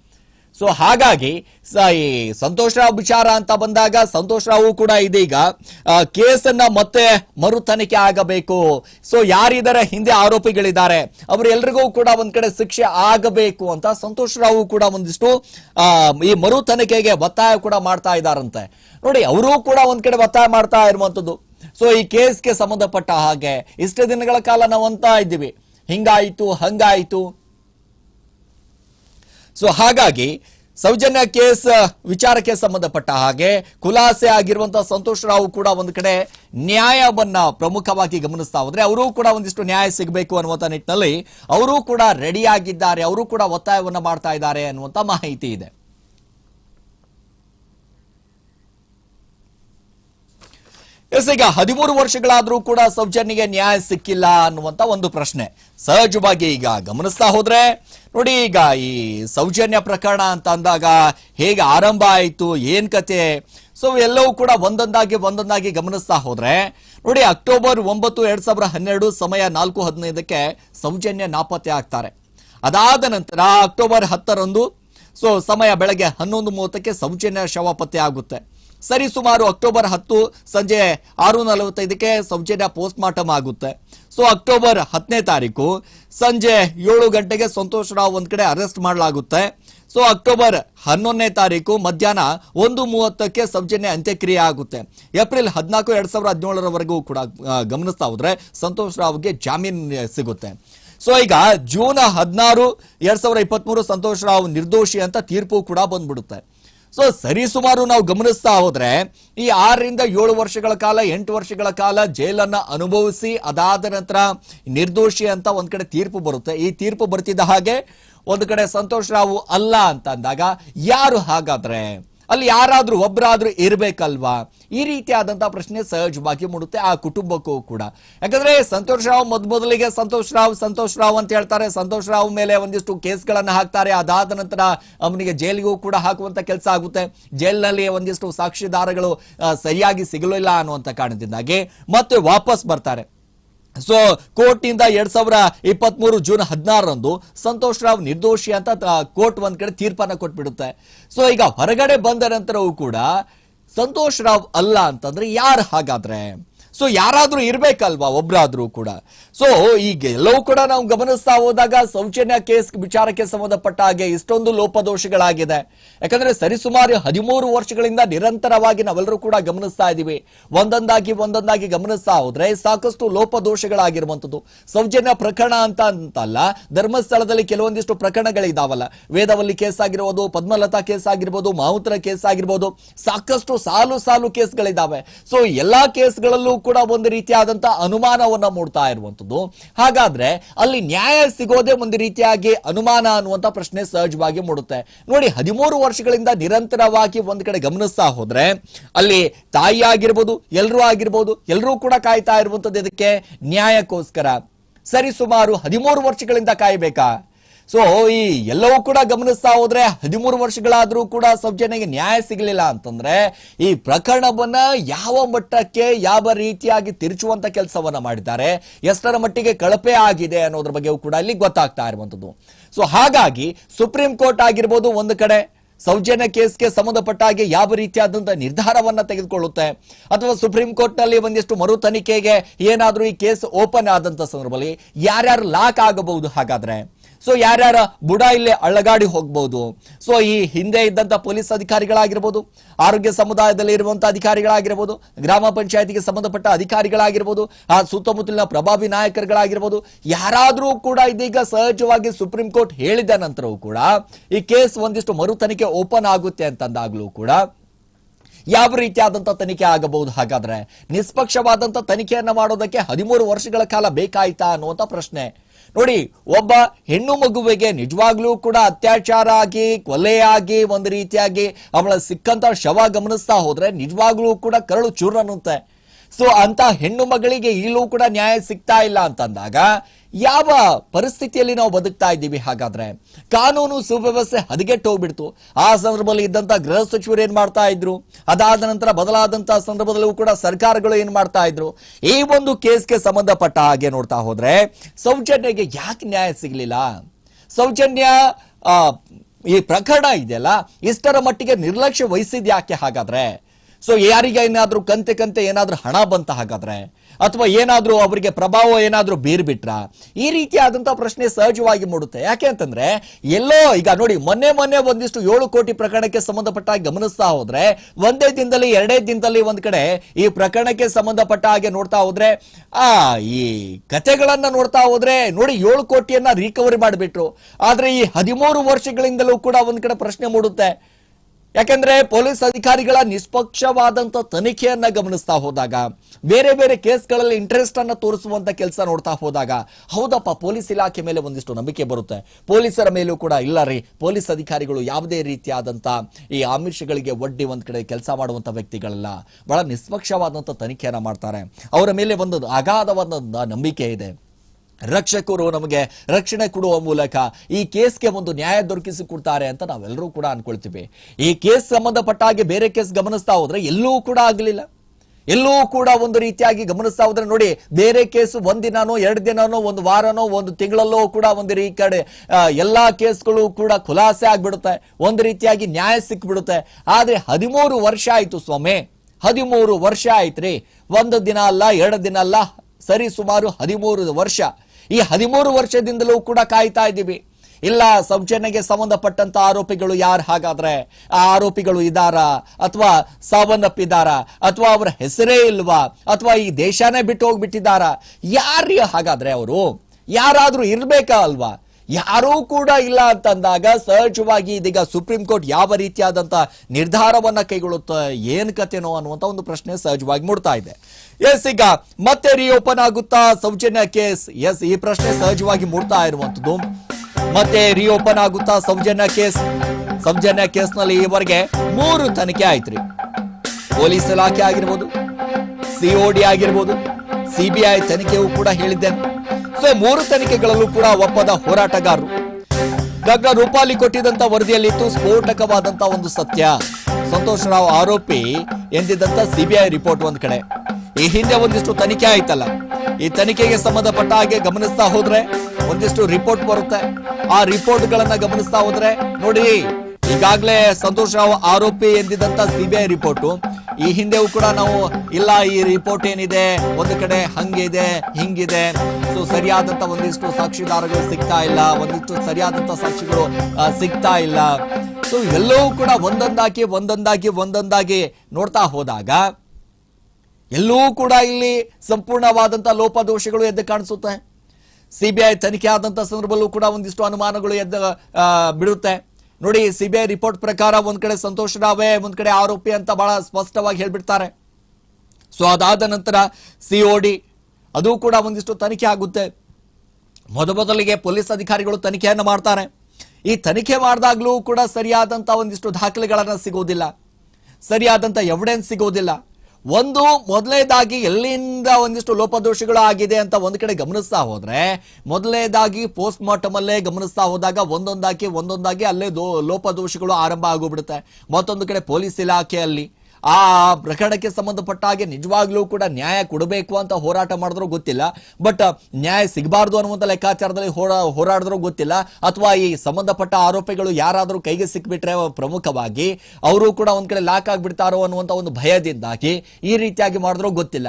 ಸೊ ಹಾಗಾಗಿ ಈ ಸಂತೋಷ್ ರಾವ್ ವಿಚಾರ ಅಂತ ಬಂದಾಗ ಸಂತೋಷ್ ರಾವ್ ಕೂಡ ಇದೀಗ ಕೇಸ್ ಕೇಸನ್ನ ಮತ್ತೆ ಮರು ತನಿಖೆ ಆಗಬೇಕು. ಸೊ ಯಾರಿದ್ದಾರೆ ಹಿಂದೆ ಆರೋಪಿಗಳಿದ್ದಾರೆ ಅವರೆಲ್ಲರಿಗೂ ಕೂಡ ಒಂದ್ ಕಡೆ ಶಿಕ್ಷೆ ಆಗಬೇಕು ಅಂತ ಸಂತೋಷ್ ರಾವ್ ಕೂಡ ಒಂದಿಷ್ಟು ಈ ಮರು ತನಿಖೆಗೆ ಒತ್ತಾಯ ಕೂಡ ಮಾಡ್ತಾ ಇದ್ದಾರಂತೆ. ನೋಡಿ, ಅವರು ಕೂಡ ಒಂದ್ ಕಡೆ ಒತ್ತಾಯ ಮಾಡ್ತಾ ಇರುವಂತದ್ದು. ಸೊ ಈ ಕೇಸ್ಗೆ ಸಂಬಂಧಪಟ್ಟ ಹಾಗೆ, ಇಷ್ಟೇ ದಿನಗಳ ಕಾಲ ನಾವು ಅಂತ ಇದ್ದೀವಿ. ಹಿಂಗಾಯಿತು, ಹಂಗಾಯಿತು. ಸೊ ಹಾಗಾಗಿ ಸೌಜನ್ಯ ಕೇಸ್ ವಿಚಾರಕ್ಕೆ ಸಂಬಂಧಪಟ್ಟ ಹಾಗೆ ಖುಲಾಸೆ ಆಗಿರುವಂತಹ ಸಂತೋಷ್ ರಾವ್ ಕೂಡ ಒಂದು ಕಡೆ ನ್ಯಾಯವನ್ನ ಪ್ರಮುಖವಾಗಿ ಗಮನಿಸ್ತಾ ಹೋದ್ರೆ ಅವರು ಕೂಡ ಒಂದಿಷ್ಟು ನ್ಯಾಯ ಸಿಗಬೇಕು ಅನ್ನುವಂಥ ನಿಟ್ಟಿನಲ್ಲಿ ಅವರು ಕೂಡ ರೆಡಿಯಾಗಿದ್ದಾರೆ ಅವರು ಕೂಡ ಒತ್ತಾಯವನ್ನು ಮಾಡ್ತಾ ಇದ್ದಾರೆ ಅನ್ನುವಂಥ ಮಾಹಿತಿ ಇದೆ. ಎಸ್, ಈಗ ಹದಿಮೂರು ವರ್ಷಗಳಾದರೂ ಕೂಡ ಸೌಜನ್ಯಗೆ ನ್ಯಾಯ ಸಿಕ್ಕಿಲ್ಲ ಅನ್ನುವಂತ ಒಂದು ಪ್ರಶ್ನೆ. ಸಹಜವಾಗಿ ಈಗ ಗಮನಿಸ್ತಾ ಹೋದ್ರೆ, ನೋಡಿ ಈಗ ಈ ಸೌಜನ್ಯ ಪ್ರಕರಣ ಅಂತ ಅಂದಾಗ ಹೇಗೆ ಆರಂಭ ಆಯಿತು, ಏನ್ ಕತೆ? ಸೊ ಎಲ್ಲವೂ ಕೂಡ ಒಂದೊಂದಾಗಿ ಒಂದೊಂದಾಗಿ ಗಮನಿಸ್ತಾ ಹೋದ್ರೆ, ನೋಡಿ ಅಕ್ಟೋಬರ್ ಒಂಬತ್ತು ಎರಡ್ ಸಾವಿರದ ಹನ್ನೆರಡು ಸಮಯ ನಾಲ್ಕು ಹದಿನೈದಕ್ಕೆ ಸೌಜನ್ಯ ನಾಪತ್ತೆ ಆಗ್ತಾರೆ. ಅದಾದ ನಂತರ ಅಕ್ಟೋಬರ್ ಹತ್ತರಂದು ಸೊ ಸಮಯ ಬೆಳಗ್ಗೆ ಹನ್ನೊಂದು ಮೂವತ್ತಕ್ಕೆ ಸೌಜನ್ಯ ಶವ ಪತ್ತೆ ಆಗುತ್ತೆ. ಸರಿ, ಸುಮಾರು ಅಕ್ಟೋಬರ್ ಹತ್ತು ಸಂಜೆ ಆರು ನಲವತ್ತೈದಕ್ಕೆ ಸೌಜನ್ಯ ಪೋಸ್ಟ್ ಮಾರ್ಟಮ್ ಆಗುತ್ತೆ. ಸೊ, ಅಕ್ಟೋಬರ್ ಹತ್ತನೇ ತಾರೀಕು ಸಂಜೆ ಏಳು ಗಂಟೆಗೆ ಸಂತೋಷ್ ರಾವ್ ಒಂದ್ ಕಡೆ ಅರೆಸ್ಟ್ ಮಾಡಲಾಗುತ್ತೆ. ಸೊ, ಅಕ್ಟೋಬರ್ ಹನ್ನೊಂದನೇ ತಾರೀಕು ಮಧ್ಯಾಹ್ನ ಒಂದು ಮೂವತ್ತಕ್ಕೆ ಸೌಜನ್ಯ ಅಂತ್ಯಕ್ರಿಯೆ ಆಗುತ್ತೆ. ಏಪ್ರಿಲ್ ಹದಿನಾಲ್ಕು, ಎರಡ್ ಸಾವಿರದ ಹದಿನೇಳರವರೆಗೂ ಕೂಡ ಗಮನಿಸ್ತಾ ಹೋದ್ರೆ ಸಂತೋಷ್ ರಾವ್ಗೆ ಜಾಮೀನು ಸಿಗುತ್ತೆ. ಸೊ, ಈಗ ಜೂನ್ ಹದಿನಾರು, ಎರಡ್ ಸಾವಿರದ ಇಪ್ಪತ್ತ್ಮೂರು ಸಂತೋಷ್ ರಾವ್ ನಿರ್ದೋಷಿ ಅಂತ ತೀರ್ಪು ಕೂಡ ಬಂದ್ಬಿಡುತ್ತೆ. ಸೊ ಸರಿಸುಮಾರು ನಾವು ಗಮನಿಸ್ತಾ ಹೋದ್ರೆ ಈ ಆರರಿಂದ ಏಳು ವರ್ಷಗಳ ಕಾಲ, ಎಂಟು ವರ್ಷಗಳ ಕಾಲ ಜೈಲನ್ನ ಅನುಭವಿಸಿ ಅದಾದ ನಂತರ ನಿರ್ದೋಷಿ ಅಂತ ಒಂದ್ ಕಡೆ ತೀರ್ಪು ಬರುತ್ತೆ. ಈ ತೀರ್ಪು ಬರ್ತಿದ್ದ ಹಾಗೆ ಒಂದು ಕಡೆ ಸಂತೋಷ್ ರಾವ್ ಅಲ್ಲ ಅಂತ ಅಂದಾಗ ಯಾರು ಹಾಗಾದ್ರೆ? ಅಲ್ಲಿ ಯಾರಾದರೂ ಒಬ್ಬರಾದರೂ ಇರಬೇಕಲ್ವಾ? ಈ ರೀತಿಯಾದಂಥ ಪ್ರಶ್ನೆ ಸಹಜವಾಗಿ ಮೂಡುತ್ತೆ ಆ ಕುಟುಂಬಕ್ಕೂ ಕೂಡ. ಯಾಕಂದರೆ ಸಂತೋಷ್ ರಾವ್ ಮೊದ್ ಮೊದಲಿಗೆ ಸಂತೋಷ್ ರಾವ್ ಸಂತೋಷ್ ರಾವ್ ಅಂತ ಹೇಳ್ತಾರೆ. ಸಂತೋಷ್ ರಾವ್ ಮೇಲೆ ಒಂದಿಷ್ಟು ಕೇಸ್ಗಳನ್ನು ಹಾಕ್ತಾರೆ. ಅದಾದ ನಂತರ ಅವನಿಗೆ ಜೈಲಿಗೂ ಕೂಡ ಹಾಕುವಂಥ ಕೆಲಸ ಆಗುತ್ತೆ. ಜೈಲಿನಲ್ಲಿ ಒಂದಿಷ್ಟು ಸಾಕ್ಷಿದಾರಗಳು ಸರಿಯಾಗಿ ಸಿಗಲಿಲ್ಲ ಅನ್ನುವಂಥ ಕಾರಣದಿಂದಾಗಿ ಮತ್ತೆ ವಾಪಸ್ ಬರ್ತಾರೆ. ಸೊ ಕೋರ್ಟ್ನಿಂದ ಎರಡ್ ಸಾವಿರ ಇಪ್ಪತ್ತ್ ಮೂರು ಜೂನ್ ಹದಿನಾರರಂದು ಸಂತೋಷ್ ರಾವ್ ನಿರ್ದೋಷಿ ಅಂತ ಕೋರ್ಟ್ ಒಂದ್ ಕಡೆ ತೀರ್ಪನ್ನ ಕೊಟ್ಬಿಡುತ್ತೆ. ಸೊ, ಈಗ ಹೊರಗಡೆ ಬಂದ ನಂತರವೂ ಕೂಡ ಸಂತೋಷ್ ರಾವ್ ಅಲ್ಲ ಅಂತಂದ್ರೆ ಯಾರು ಹಾಗಾದ್ರೆ? ಸೊ, ಯಾರಾದ್ರೂ ಇರ್ಬೇಕಲ್ವಾ ಒಬ್ರಾದ್ರೂ ಕೂಡ? ಸೊ ಈಗ ಎಲ್ಲವೂ ಕೂಡ ನಾವು ಗಮನಿಸ್ತಾ ಹೋದಾಗ ಸೌಜನ್ಯ ಕೇಸ್ ವಿಚಾರಕ್ಕೆ ಸಂಬಂಧಪಟ್ಟ ಹಾಗೆ ಇಷ್ಟೊಂದು ಲೋಪದೋಷಗಳಾಗಿದೆ. ಯಾಕಂದ್ರೆ ಸರಿಸುಮಾರು ಹದಿಮೂರು ವರ್ಷಗಳಿಂದ ನಿರಂತರವಾಗಿ ನಾವೆಲ್ಲರೂ ಕೂಡ ಗಮನಿಸ್ತಾ ಇದ್ದೀವಿ. ಒಂದೊಂದಾಗಿ ಒಂದೊಂದಾಗಿ ಗಮನಿಸ್ತಾ ಹೋದ್ರೆ ಸಾಕಷ್ಟು ಲೋಪದೋಷಗಳಾಗಿರುವಂಥದ್ದು. ಸೌಜನ್ಯ ಪ್ರಕರಣ ಅಂತ ಅಂತಲ್ಲ, ಧರ್ಮಸ್ಥಳದಲ್ಲಿ ಕೆಲವೊಂದಿಷ್ಟು ಪ್ರಕರಣಗಳಿದಾವಲ್ಲ. ವೇದವಲ್ಲಿ ಕೇಸ್ ಆಗಿರ್ಬೋದು, ಪದ್ಮಲತಾ ಕೇಸ್ ಆಗಿರ್ಬೋದು, ಮಾವುತರ ಕೇಸ್ ಆಗಿರ್ಬೋದು, ಸಾಕಷ್ಟು ಸಾಲು ಸಾಲು ಕೇಸ್ಗಳಿದ್ದಾವೆ ಸೊ ಎಲ್ಲಾ ಕೇಸ್ಗಳಲ್ಲೂ ಕೂಡ ಒಂದು ರೀತಿಯಾದಂತಹ ಅನುಮಾನವನ್ನ ಮೂಡ್ತಾ ಇರುವಂತದ್ದು ಹಾಗಾದ್ರೆ ಅಲ್ಲಿ ನ್ಯಾಯ ಸಿಗೋದೇ ಒಂದು ರೀತಿಯಾಗಿ ಅನುಮಾನ ಅನ್ನುವಂಥ ಪ್ರಶ್ನೆ ಸಹಜವಾಗಿ ಮೂಡುತ್ತೆ. ನೋಡಿ, ಹದಿಮೂರು ವರ್ಷಗಳಿಂದ ನಿರಂತರವಾಗಿ ಒಂದು ಕಡೆ ಗಮನಿಸ್ತಾ ಹೋದ್ರೆ ಅಲ್ಲಿ ತಾಯಿ ಆಗಿರ್ಬೋದು ಎಲ್ಲರೂ ಆಗಿರ್ಬೋದು ಎಲ್ಲರೂ ಕೂಡ ಕಾಯ್ತಾ ಇರುವಂಥದ್ದು ಇದಕ್ಕೆ ನ್ಯಾಯಕ್ಕೋಸ್ಕರ. ಸರಿ, ಸುಮಾರು ಹದಿಮೂರು ವರ್ಷಗಳಿಂದ ಕಾಯ್ಬೇಕಾ? ಸೊ ಈ ಎಲ್ಲವೂ ಕೂಡ ಗಮನಿಸ್ತಾ ಹೋದ್ರೆ ಹದಿಮೂರು ವರ್ಷಗಳಾದ್ರೂ ಕೂಡ ಸೌಜನ್ಯಗೆ ನ್ಯಾಯ ಸಿಗಲಿಲ್ಲ ಅಂತಂದ್ರೆ ಈ ಪ್ರಕರಣವನ್ನ ಯಾವ ಮಟ್ಟಕ್ಕೆ ಯಾವ ರೀತಿಯಾಗಿ ತಿರುಚುವಂತ ಕೆಲಸವನ್ನ ಮಾಡಿದ್ದಾರೆ, ಎಷ್ಟರ ಮಟ್ಟಿಗೆ ಕಳಪೆ ಆಗಿದೆ ಅನ್ನೋದ್ರ ಬಗ್ಗೆಯೂ ಕೂಡ ಇಲ್ಲಿ ಗೊತ್ತಾಗ್ತಾ ಇರುವಂತದ್ದು ಸೊ ಹಾಗಾಗಿ ಸುಪ್ರೀಂ ಕೋರ್ಟ್ ಆಗಿರ್ಬೋದು ಒಂದು ಕಡೆ ಸೌಜನ್ಯ ಕೇಸ್ಗೆ ಸಂಬಂಧಪಟ್ಟ ಹಾಗೆ ಯಾವ ರೀತಿಯಾದಂತಹ ನಿರ್ಧಾರವನ್ನ ತೆಗೆದುಕೊಳ್ಳುತ್ತೆ, ಅಥವಾ ಸುಪ್ರೀಂ ಕೋರ್ಟ್ನಲ್ಲಿ ಒಂದಿಷ್ಟು ಮರು ತನಿಖೆಗೆ ಏನಾದ್ರೂ ಈ ಕೇಸ್ ಓಪನ್ ಆದಂತ ಸಂದರ್ಭದಲ್ಲಿ ಯಾರ್ಯಾರು ಲಾಕ್ ಆಗಬಹುದು ಹಾಗಾದ್ರೆ? ಸೊ ಯಾರ್ಯಾರ ಬುಡ ಇಲ್ಲೇ ಅಳ್ಳಗಾಡಿ ಹೋಗ್ಬಹುದು ಸೊ ಈ ಹಿಂದೆ ಇದ್ದಂತ ಪೊಲೀಸ್ ಅಧಿಕಾರಿಗಳಾಗಿರ್ಬೋದು, ಆರೋಗ್ಯ ಸಮುದಾಯದಲ್ಲಿ ಇರುವಂತಹ ಅಧಿಕಾರಿಗಳಾಗಿರ್ಬೋದು, ಗ್ರಾಮ ಪಂಚಾಯತಿಗೆ ಸಂಬಂಧಪಟ್ಟ ಅಧಿಕಾರಿಗಳಾಗಿರ್ಬೋದು, ಆ ಸುತ್ತಮುತ್ತಲಿನ ಪ್ರಭಾವಿ ನಾಯಕರುಗಳಾಗಿರ್ಬೋದು, ಯಾರಾದರೂ ಕೂಡ ಇದೀಗ ಸಹಜವಾಗಿ ಸುಪ್ರೀಂ ಕೋರ್ಟ್ ಹೇಳಿದ ನಂತರವೂ ಕೂಡ ಈ ಕೇಸ್ ಒಂದಿಷ್ಟು ಮರು ತನಿಖೆ ಓಪನ್ ಆಗುತ್ತೆ ಅಂತಂದಾಗ್ಲೂ ಕೂಡ ಯಾವ ರೀತಿಯಾದಂಥ ತನಿಖೆ ಆಗಬಹುದು? ಹಾಗಾದ್ರೆ ನಿಷ್ಪಕ್ಷವಾದಂಥ ತನಿಖೆಯನ್ನು ಮಾಡೋದಕ್ಕೆ ಹದಿಮೂರು ವರ್ಷಗಳ ಕಾಲ ಬೇಕಾಯ್ತಾ ಅನ್ನುವಂತ ಪ್ರಶ್ನೆ. ನೋಡಿ, ಒಬ್ಬ ಹೆಣ್ಣು ಮಗುವಿಗೆ ನಿಜವಾಗ್ಲೂ ಕೂಡ ಅತ್ಯಾಚಾರ ಆಗಿ ಕೊಲೆಯಾಗಿ ಒಂದು ರೀತಿಯಾಗಿ ಅವಳ ಸಿಕ್ಕಂತ ಶವ ಗಮನಿಸ್ತಾ ಹೋದ್ರೆ ನಿಜವಾಗ್ಲೂ ಕೂಡ ಕರಳು ಚೂರ್ ಅನ್ನುತ್ತೆ ಸೊ ಅಂತ ಹೆಣ್ಣು ಮಗಳಿಗೆ ಈಗಲೂ ಕೂಡ ನ್ಯಾಯ ಸಿಗ್ತಾ ಇಲ್ಲ ಅಂತಂದಾಗ ಯಾವ ಪರಿಸ್ಥಿತಿಯಲ್ಲಿ ನಾವು ಬದುಕ್ತಾ ಇದ್ದೀವಿ ಹಾಗಾದ್ರೆ? ಕಾನೂನು ಸುವ್ಯವಸ್ಥೆ ಹದಗೆಟ್ಟು ಹೋಗ್ಬಿಡ್ತು. ಆ ಸಂದರ್ಭದಲ್ಲಿ ಇದ್ದಂತ ಗೃಹ ಸಚಿವರು ಏನ್ ಮಾಡ್ತಾ ಇದ್ರು? ಅದಾದ ನಂತರ ಬದಲಾದಂತಹ ಸಂದರ್ಭದಲ್ಲೂ ಕೂಡ ಸರ್ಕಾರಗಳು ಏನ್ ಮಾಡ್ತಾ ಇದ್ರು? ಈ ಒಂದು ಕೇಸ್ಗೆ ಸಂಬಂಧಪಟ್ಟ ಹಾಗೆ ನೋಡ್ತಾ ಹೋದ್ರೆ, ಸೌಜನ್ಯಗೆ ಯಾಕೆ ನ್ಯಾಯ ಸಿಗ್ಲಿಲ್ಲ? ಸೌಜನ್ಯ ಈ ಪ್ರಕರಣ ಇದೆಯಲ್ಲ, ಇಷ್ಟರ ಮಟ್ಟಿಗೆ ನಿರ್ಲಕ್ಷ್ಯ ವಹಿಸಿದ್ಯಾಕೆ ಹಾಗಾದ್ರೆ? ಸೊ ಯಾರಿಗೆ ಏನಾದರೂ ಕಂತೆ ಕಂತೆ ಏನಾದರೂ ಹಣ ಬಂತ ಹಾಗಾದ್ರೆ? ಅಥವಾ ಏನಾದರೂ ಅವರಿಗೆ ಪ್ರಭಾವ ಏನಾದರೂ ಬೀರ್ಬಿಟ್ರ? ಈ ರೀತಿಯಾದಂಥ ಪ್ರಶ್ನೆ ಸಹಜವಾಗಿ ಮೂಡುತ್ತೆ. ಯಾಕೆ ಅಂತಂದ್ರೆ, ಎಲ್ಲೋ ಈಗ ನೋಡಿ, ಮೊನ್ನೆ ಮೊನ್ನೆ ಒಂದಿಷ್ಟು ಏಳು ಕೋಟಿ ಪ್ರಕರಣಕ್ಕೆ ಸಂಬಂಧಪಟ್ಟ ಗಮನಿಸ್ತಾ ಹೋದರೆ, ಒಂದೇ ದಿನದಲ್ಲಿ, ಎರಡೇ ದಿನದಲ್ಲಿ ಒಂದು ಕಡೆ ಈ ಪ್ರಕರಣಕ್ಕೆ ಸಂಬಂಧಪಟ್ಟ ಹಾಗೆ ನೋಡ್ತಾ ಹೋದರೆ, ಆ, ಈ ಕತೆಗಳನ್ನು ನೋಡ್ತಾ ಹೋದರೆ, ನೋಡಿ, ಏಳು ಕೋಟಿಯನ್ನ ರಿಕವರಿ ಮಾಡಿಬಿಟ್ರು. ಆದರೆ ಈ ಹದಿಮೂರು ವರ್ಷಗಳಿಂದಲೂ ಕೂಡ ಒಂದು ಕಡೆ ಪ್ರಶ್ನೆ ಮೂಡುತ್ತೆ. ಯಾಕಂದ್ರೆ ಪೊಲೀಸ್ ಅಧಿಕಾರಿಗಳ ನಿಷ್ಪಕ್ಷವಾದಂತ ತನಿಖೆಯನ್ನ ಗಮನಿಸ್ತಾ ಹೋದಾಗ, ಬೇರೆ ಬೇರೆ ಕೇಸ್ಗಳಲ್ಲಿ ಇಂಟ್ರೆಸ್ಟ್ ಅನ್ನ ತೋರಿಸುವಂತ ಕೆಲಸ ನೋಡ್ತಾ ಹೋದಾಗ, ಹೌದಪ್ಪ ಪೊಲೀಸ್ ಇಲಾಖೆ ಮೇಲೆ ಒಂದಿಷ್ಟು ನಂಬಿಕೆ ಬರುತ್ತೆ. ಪೊಲೀಸರ ಮೇಲೂ ಕೂಡ ಇಲ್ಲ ರೀ. ಪೊಲೀಸ್ ಅಧಿಕಾರಿಗಳು ಯಾವುದೇ ರೀತಿಯಾದಂತ ಈ ಆಮಿಷಗಳಿಗೆ ಒಡ್ಡಿ ಒಂದ್ ಕಡೆ ಕೆಲಸ ಮಾಡುವಂತ ವ್ಯಕ್ತಿಗಳಲ್ಲ. ಬಹಳ ನಿಷ್ಪಕ್ಷವಾದಂತ ತನಿಖೆಯನ್ನ ಮಾಡ್ತಾರೆ. ಅವರ ಮೇಲೆ ಒಂದು ಅಗಾಧವಾದ ನಂಬಿಕೆ ಇದೆ. ರಕ್ಷಕರು ನಮಗೆ ರಕ್ಷಣೆ ಕೊಡುವ ಮೂಲಕ ಈ ಕೇಸ್ಗೆ ಒಂದು ನ್ಯಾಯ ದೊರಕಿಸಿಕೊಡ್ತಾರೆ ಅಂತ ನಾವೆಲ್ಲರೂ ಕೂಡ ಅನ್ಕೊಳ್ತೀವಿ. ಈ ಕೇಸ್ ಸಂಬಂಧಪಟ್ಟ ಹಾಗೆ ಬೇರೆ ಕೇಸ್ ಗಮನಿಸ್ತಾ ಹೋದ್ರೆ ಎಲ್ಲೂ ಕೂಡ ಆಗಲಿಲ್ಲ. ಎಲ್ಲೂ ಕೂಡ ಒಂದು ರೀತಿಯಾಗಿ ಗಮನಿಸ್ತಾ ಹೋದ್ರೆ ನೋಡಿ, ಬೇರೆ ಕೇಸು ಒಂದಿನೋ ಎರಡು ದಿನನೋ, ಒಂದು ವಾರನೋ, ಒಂದು ತಿಂಗಳಲ್ಲೋ ಕೂಡ ಒಂದು ಈ ಕಡೆ ಎಲ್ಲ ಎಲ್ಲಾ ಕೇಸ್ಗಳು ಕೂಡ ಖುಲಾಸೆ ಆಗ್ಬಿಡುತ್ತೆ. ಒಂದು ರೀತಿಯಾಗಿ ನ್ಯಾಯ ಸಿಕ್ಬಿಡುತ್ತೆ. ಆದ್ರೆ ಹದಿಮೂರು ವರ್ಷ ಆಯ್ತು ಸ್ವಾಮಿ. ಹದಿಮೂರು ವರ್ಷ ಆಯ್ತ್ರಿ. ಒಂದು ದಿನ ಅಲ್ಲ, ಎರಡು ದಿನ ಅಲ್ಲ, ಸರಿ ಸುಮಾರು ಹದಿಮೂರು ವರ್ಷ. ಈ ಹದಿಮೂರು ವರ್ಷದಿಂದಲೂ ಕೂಡ ಕಾಯ್ತಾ ಇದ್ದೀವಿ. ಇಲ್ಲ, ಸೌಜನ್ಯಗೆ ಸಂಬಂಧಪಟ್ಟಂತ ಆರೋಪಿಗಳು ಯಾರು ಹಾಗಾದ್ರೆ? ಆ ಆರೋಪಿಗಳು ಇದ್ದಾರಾ? ಅಥವಾ ಸಾವನ್ನಪ್ಪಿದಾರ ಅಥವಾ ಅವರ ಹೆಸರೇ ಇಲ್ವಾ? ಅಥವಾ ಈ ದೇಶನೇ ಬಿಟ್ಟು ಹೋಗ್ಬಿಟ್ಟಿದ್ದಾರಾ? ಯಾರ್ಯ ಹಾಗಾದ್ರೆ ಅವರು? ಯಾರಾದ್ರೂ ಇರ್ಬೇಕಾ ಅಲ್ವಾ? ಯಾರೂ ಕೂಡ ಇಲ್ಲ ಅಂತಂದಾಗ ಸಹಜವಾಗಿ ಇದೀಗ ಸುಪ್ರೀಂ ಕೋರ್ಟ್ ಯಾವ ರೀತಿಯಾದಂತ ನಿರ್ಧಾರವನ್ನ ಕೈಗೊಳ್ಳುತ್ತೆ, ಏನ್ ಕತೆನೋ ಅನ್ನುವಂತ ಒಂದು ಪ್ರಶ್ನೆ ಸಹಜವಾಗಿ ಮೂಡ್ತಾ ಇದೆ. ಎಸ್, ಈಗ ಮತ್ತೆ ರಿಓಪನ್ ಆಗುತ್ತಾ? ಸೌಜನ್ಯ ಕೇಸ್. ಎಸ್, ಈ ಪ್ರಶ್ನೆ ಸಹಜವಾಗಿ ಮೂಡ್ತಾ ಇರುವಂತದ್ದು ಮತ್ತೆ ರಿಓಪನ್ ಆಗುತ್ತಾ ಸೌಜನ್ಯ ಕೇಸ್? ಸೌಜನ್ಯ ಕೇಸ್ನಲ್ಲಿ ಈವರೆಗೆ ಮೂರು ತನಿಖೆ ಆಯ್ತ್ರಿ. ಪೊಲೀಸ್ ಇಲಾಖೆ ಆಗಿರ್ಬೋದು ಸಿಒಡಿ ಆಗಿರ್ಬೋದು ಸಿಬಿಐ ತನಿಖೆಯೂ ಕೂಡ ಹೇಳಿದ್ದೇನೆ. ಸೊ ಮೂರು ತನಿಖೆಗಳಲ್ಲೂ ಕೂಡ ಒಪ್ಪದ ಹೋರಾಟಗಾರರು. ಡಾಕ್ಟರ್ ರೂಪಾಲಿ ಕೊಟ್ಟಿದ್ದಂತ ವರದಿಯಲ್ಲಿತ್ತು ಸ್ಫೋಟಕವಾದಂತ ಒಂದು ಸತ್ಯ. ಸಂತೋಷ್ ರಾವ್ ಆರೋಪಿ ಎಂದಿದ್ದಂತ ಸಿಬಿಐ ರಿಪೋರ್ಟ್ ಒಂದ್ ಕಡೆ. ಈ ಹಿಂದೆ ಒಂದಿಷ್ಟು ತನಿಖೆ ಆಯ್ತಲ್ಲ. ಈ ತನಿಖೆಗೆ ಸಂಬಂಧಪಟ್ಟ ಹಾಗೆ ಗಮನಿಸ್ತಾ ಹೋದ್ರೆ ಒಂದಿಷ್ಟು ರಿಪೋರ್ಟ್ ಬರುತ್ತೆ. ಆ ರಿಪೋರ್ಟ್ ಗಳನ್ನ ಗಮನಿಸ್ತಾ ಹೋದ್ರೆ ನೋಡಿ, ಈಗಾಗಲೇ ಸಂತೋಷ್ ರಾವ್ ಆರೋಪಿ ಎಂದಿದ್ದಂತ ಸಿಬಿಐ ರಿಪೋರ್ಟು ಈ ಹಿಂದೆಯೂ ಕೂಡ ನಾವು, ಇಲ್ಲ, ಈ ರಿಪೋರ್ಟ್ ಏನಿದೆ, ಒಂದು ಕಡೆ ಹಂಗಿದೆ, ಹಿಂಗಿದೆ. ಸೊ, ಸರಿಯಾದಂತ ಒಂದಿಷ್ಟು ಸಾಕ್ಷಿದಾರಗಳು ಸಿಗ್ತಾ ಇಲ್ಲ, ಒಂದಿಷ್ಟು ಸರಿಯಾದಂತ ಸಾಕ್ಷಿಗಳು ಸಿಗ್ತಾ ಇಲ್ಲ. ಸೊ ಎಲ್ಲವೂ ಕೂಡ ಒಂದೊಂದಾಗಿ ಒಂದೊಂದಾಗಿ ಒಂದೊಂದಾಗಿ ನೋಡ್ತಾ ಹೋದಾಗ, ಎಲ್ಲೂ ಕೂಡ ಇಲ್ಲಿ ಸಂಪೂರ್ಣವಾದಂತ ಲೋಪದೋಷಗಳು ಎದ್ದು ಕಾಣಿಸುತ್ತೆ. ಸಿಬಿಐ ತನಿಖೆ ಆದಂತ ಸಂದರ್ಭದಲ್ಲೂ ಕೂಡ ಒಂದಿಷ್ಟು ಅನುಮಾನಗಳು ಎದ್ದು ಬಿಡುತ್ತೆ. ನೋಡಿ ಸಿಬಿಐ ರಿಪೋರ್ಟ್ ಪ್ರಕಾರ ಒಂದ್ ಕಡೆ ಸಂತೋಷ್ ರಾವೆ, ಒಂದ್ ಕಡೆ ಆರೋಪಿ ಅಂತ ಬಹಳ ಸ್ಪಷ್ಟವಾಗಿ ಹೇಳ್ಬಿಡ್ತಾರೆ. ಸೊ ಅದಾದ ನಂತರ ಸಿಒಡಿ ಅದು ಕೂಡ ಒಂದಿಷ್ಟು ತನಿಖೆ ಆಗುತ್ತೆ. ಮೊದಮೊದಲಿಗೆ ಪೊಲೀಸ್ ಅಧಿಕಾರಿಗಳು ತನಿಖೆಯನ್ನು ಮಾಡ್ತಾರೆ. ಈ ತನಿಖೆ ಮಾಡಿದಾಗ್ಲೂ ಕೂಡ ಸರಿಯಾದಂತ ಒಂದಿಷ್ಟು ದಾಖಲೆಗಳನ್ನ ಸಿಗೋದಿಲ್ಲ. ಸರಿಯಾದಂತ ಎವಿಡೆನ್ಸ್ ಸಿಗೋದಿಲ್ಲ. ಒಂದು ಮೊದಲನೇದಾಗಿ ಎಲ್ಲಿಂದ ಒಂದಿಷ್ಟು ಲೋಪದೋಷಗಳು ಆಗಿದೆ ಅಂತ ಒಂದು ಕಡೆ ಗಮನಿಸ್ತಾ ಹೋದ್ರೆ ಮೊದಲನೇದಾಗಿ ಪೋಸ್ಟ್ ಮಾರ್ಟಮ್ ಅಲ್ಲೇ ಗಮನಿಸ್ತಾ ಹೋದಾಗ ಒಂದೊಂದಾಗಿ ಒಂದೊಂದಾಗಿ ಅಲ್ಲೇ ಲೋಪದೋಷಗಳು ಆರಂಭ ಆಗೋಗ್ಬಿಡುತ್ತೆ. ಮತ್ತೊಂದು ಕಡೆ ಪೊಲೀಸ್ ಇಲಾಖೆಯಲ್ಲಿ. ಆ ಪ್ರಕರಣಕ್ಕೆ ಸಂಬಂಧಪಟ್ಟ ಹಾಗೆ ನಿಜವಾಗ್ಲೂ ಕೂಡ ನ್ಯಾಯ ಕೊಡಬೇಕು ಅಂತ ಹೋರಾಟ ಮಾಡಿದ್ರು ಗೊತ್ತಿಲ್ಲ. ಬಟ್ ನ್ಯಾಯ ಸಿಗಬಾರ್ದು ಅನ್ನುವಂಥ ಲೆಕ್ಕಾಚಾರದಲ್ಲಿ ಹೋರಾ, ಹೋರಾಡಿದ್ರು ಗೊತ್ತಿಲ್ಲ. ಅಥವಾ ಈ ಸಂಬಂಧಪಟ್ಟ ಆರೋಪಿಗಳು ಯಾರಾದರೂ ಕೈಗೆ ಸಿಕ್ಬಿಟ್ರೆ ಪ್ರಮುಖವಾಗಿ ಅವರು ಕೂಡ ಒಂದ್ ಕಡೆ ಲಾಕ್ ಆಗ್ಬಿಡ್ತಾರೋ ಅನ್ನುವಂಥ ಒಂದು ಭಯದಿಂದಾಗಿ ಈ ರೀತಿಯಾಗಿ ಮಾಡಿದ್ರು ಗೊತ್ತಿಲ್ಲ.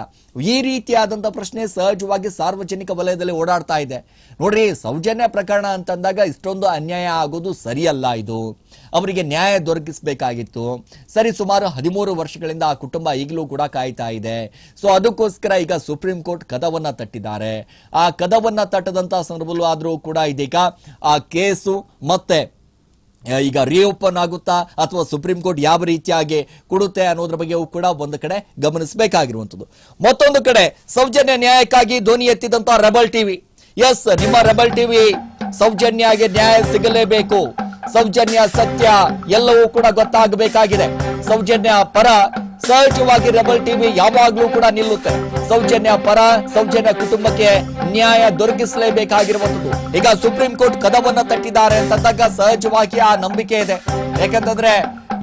ಈ ರೀತಿಯಾದಂಥ ಪ್ರಶ್ನೆ ಸಹಜವಾಗಿ ಸಾರ್ವಜನಿಕ ವಲಯದಲ್ಲಿ ಓಡಾಡ್ತಾ ಇದೆ. ನೋಡ್ರಿ, ಸೌಜನ್ಯ ಪ್ರಕರಣ ಅಂತಂದಾಗ ಇಷ್ಟೊಂದು ಅನ್ಯಾಯ ಆಗೋದು ಸರಿಯಲ್ಲ ಇದು. ಅವರಿಗೆ ನ್ಯಾಯ ದೊರಕಿಸಬೇಕಾಗಿತ್ತು. ಸರಿ, ಸುಮಾರು ಹದಿಮೂರು ವರ್ಷಗಳಿಂದ ಆ ಕುಟುಂಬ ಈಗಲೂ ಕೂಡ ಕಾಯ್ತಾ ಇದೆ. ಸೊ ಅದಕ್ಕೋಸ್ಕರ ಈಗ ಸುಪ್ರೀಂ ಕೋರ್ಟ್ ಕದವನ್ನ ತಟ್ಟಿದ್ದಾರೆ. ಆ ಕದವನ್ನ ತಟ್ಟದಂತ ಸಂದರ್ಭದಲ್ಲೂ ಆದರೂ ಕೂಡ ಇದೀಗ ಆ ಕೇಸು ಮತ್ತೆ ಈಗ ರಿಓಪನ್ ಆಗುತ್ತಾ ಅಥವಾ ಸುಪ್ರೀಂ ಕೋರ್ಟ್ ಯಾವ ರೀತಿಯಾಗಿ ಕೊಡುತ್ತೆ ಅನ್ನೋದ್ರ ಬಗ್ಗೆಯೂ ಕೂಡ ಒಂದು ಕಡೆ ಗಮನಿಸಬೇಕಾಗಿರುವಂಥದ್ದು. ಮತ್ತೊಂದು ಕಡೆ, ಸೌಜನ್ಯ ನ್ಯಾಯಕ್ಕಾಗಿ ಧ್ವನಿ ಎತ್ತಿದಂತ ರೆಬಲ್ ಟಿವಿ. ಎಸ್ ನಿಮ್ಮ ರೆಬಲ್ ಟಿವಿ ಸೌಜನ್ಯಗೆ ನ್ಯಾಯ ಸಿಗಲೇಬೇಕು. ಸೌಜನ್ಯ, ಸತ್ಯ ಎಲ್ಲವೂ ಕೂಡ ಗೊತ್ತಾಗಬೇಕಾಗಿದೆ. ಸೌಜನ್ಯ ಪರ ಸಹಜವಾಗಿ ರೆಬಲ್ ಟಿವಿ ಯಾವಾಗ್ಲೂ ಕೂಡ ನಿಲ್ಲುತ್ತೆ. ಸೌಜನ್ಯ ಪರ ಸೌಜನ್ಯ ಕುಟುಂಬಕ್ಕೆ ನ್ಯಾಯ ದೊರಕಿಸಲೇಬೇಕಾಗಿರುವಂತದ್ದು ಈಗ ಸುಪ್ರೀಂ ಕೋರ್ಟ್ ಕದವನ್ನ ತಟ್ಟಿದ್ದಾರೆ ಅಂತಂದಾಗ ಸಹಜವಾಗಿ ಆ ನಂಬಿಕೆ ಇದೆ. ಯಾಕಂತಂದ್ರೆ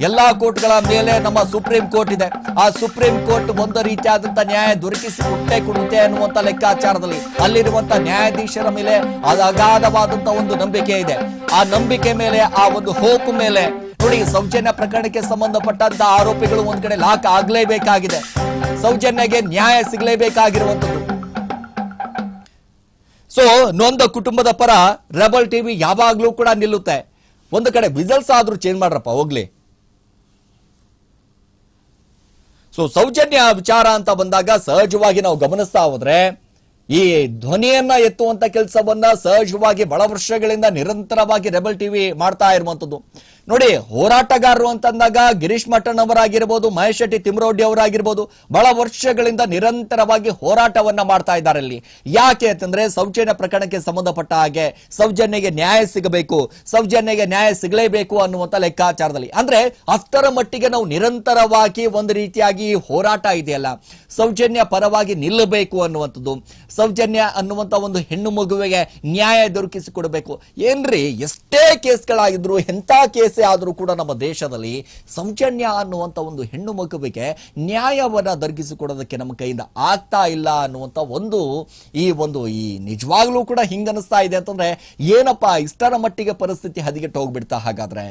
ಎಲ್ಲಾ ಕೋರ್ಟ್ಗಳ ಮೇಲೆ ನಮ್ಮ ಸುಪ್ರೀಂ ಕೋರ್ಟ್ ಇದೆ. ಆ ಸುಪ್ರೀಂ ಕೋರ್ಟ್ ಒಂದು ರೀತಿಯಾದಂತ ನ್ಯಾಯ ದೊರಕಿಸಿ ಕೊಟ್ಟೆ ಕೊಡುತ್ತೆ ಅನ್ನುವಂತ ಲೆಕ್ಕಾಚಾರದಲ್ಲಿ, ಅಲ್ಲಿರುವಂತ ನ್ಯಾಯಾಧೀಶರ ಮೇಲೆ ಅದು ಅಗಾಧವಾದಂತ ಒಂದು ನಂಬಿಕೆ ಇದೆ. ಆ ನಂಬಿಕೆ ಮೇಲೆ, ಆ ಒಂದು ಹೋಪ್ ಮೇಲೆ, ನೋಡಿ, ಸೌಜನ್ಯ ಪ್ರಕರಣಕ್ಕೆ ಸಂಬಂಧಪಟ್ಟಂತ ಆರೋಪಿಗಳು ಒಂದ್ ಕಡೆ ಲಾಕ್ ಆಗ್ಲೇಬೇಕಾಗಿದೆ. ಸೌಜನ್ಯಗೆ ನ್ಯಾಯ ಸಿಗಲೇಬೇಕಾಗಿರುವಂತದ್ದು ಸೊ ನೊಂದ ಕುಟುಂಬದ ಪರ ರೆಬಲ್ ಟಿವಿ ಯಾವಾಗ್ಲೂ ಕೂಡ ನಿಲ್ಲುತ್ತೆ. ಒಂದು ಕಡೆ ವಿಸಲ್ಸ್ ಆದ್ರೂ ಚೇಂಜ್ ಮಾಡ್ರಪ್ಪ, ಹೋಗ್ಲಿ. ಸೊ ಸೌಜನ್ಯ ವಿಚಾರ ಅಂತ ಬಂದಾಗ ಸಹಜವಾಗಿ ನಾವು ಗಮನಿಸ್ತಾ ಹೋದ್ರೆ, ಈ ಧ್ವನಿಯನ್ನ ಎತ್ತುವಂತ ಕೆಲಸವನ್ನ ಸಹಜವಾಗಿ ಬಹಳ ವರ್ಷಗಳಿಂದ ನಿರಂತರವಾಗಿ ರೆಬಲ್ ಟಿವಿ ಮಾಡ್ತಾ ಇರುವಂತದ್ದು. ನೋಡಿ, ಹೋರಾಟಗಾರರು ಅಂತಂದಾಗ ಗಿರೀಶ್ ಮಠನ್ ಅವರಾಗಿರ್ಬೋದು, ಮಹೇಶ್ ಶೆಟ್ಟಿ ತಿಮ್ರೋಡ್ಡಿ ಅವರಾಗಿರ್ಬೋದು, ಬಹಳ ವರ್ಷಗಳಿಂದ ನಿರಂತರವಾಗಿ ಹೋರಾಟವನ್ನ ಮಾಡ್ತಾ ಇದ್ದಾರೆ ಅಲ್ಲಿ ಯಾಕೆ ಅಂತಂದ್ರೆ, ಸೌಜನ್ಯ ಪ್ರಕರಣಕ್ಕೆ ಸಂಬಂಧಪಟ್ಟ ಹಾಗೆ ಸೌಜನ್ಯಗೆ ನ್ಯಾಯ ಸಿಗಬೇಕು, ಸೌಜನ್ಯಗೆ ನ್ಯಾಯ ಸಿಗಲೇಬೇಕು ಅನ್ನುವಂಥ ಲೆಕ್ಕಾಚಾರದಲ್ಲಿ. ಅಂದ್ರೆ, ಅಷ್ಟರ ಮಟ್ಟಿಗೆ ನಾವು ನಿರಂತರವಾಗಿ ಒಂದು ರೀತಿಯಾಗಿ ಹೋರಾಟ ಇದೆಯಲ್ಲ. ಸೌಜನ್ಯ ಪರವಾಗಿ ನಿಲ್ಲಬೇಕು ಅನ್ನುವಂಥದ್ದು, ಸೌಜನ್ಯ ಅನ್ನುವಂಥ ಒಂದು ಹೆಣ್ಣು ಮಗುವಿಗೆ ನ್ಯಾಯ ದೊರಕಿಸಿಕೊಡಬೇಕು. ಏನ್ರಿ, ಎಷ್ಟೇ ಕೇಸ್ಗಳಾಗಿದ್ರು, ಎಂಥ ಕೇಸೇ ಆದರೂ ಕೂಡ ನಮ್ಮ ದೇಶದಲ್ಲಿ ಸೌಜನ್ಯ ಅನ್ನುವಂಥ ಒಂದು ಹೆಣ್ಣು ಮಗುವಿಗೆ ನ್ಯಾಯವನ್ನ ದೊರಕಿಸಿಕೊಡೋದಕ್ಕೆ ನಮ್ಮ ಕೈಯಿಂದ ಆಗ್ತಾ ಇಲ್ಲ ಅನ್ನುವಂಥ ಒಂದು ಈ ಒಂದು ಈ ನಿಜವಾಗ್ಲೂ ಕೂಡ ಹಿಂಗನಿಸ್ತಾ ಇದೆ ಅಂತಂದ್ರೆ, ಏನಪ್ಪಾ, ಇಷ್ಟರ ಮಟ್ಟಿಗೆ ಪರಿಸ್ಥಿತಿ ಹದಿಗೆಟ್ಟು ಹೋಗ್ಬಿಡ್ತಾ ಹಾಗಾದ್ರೆ?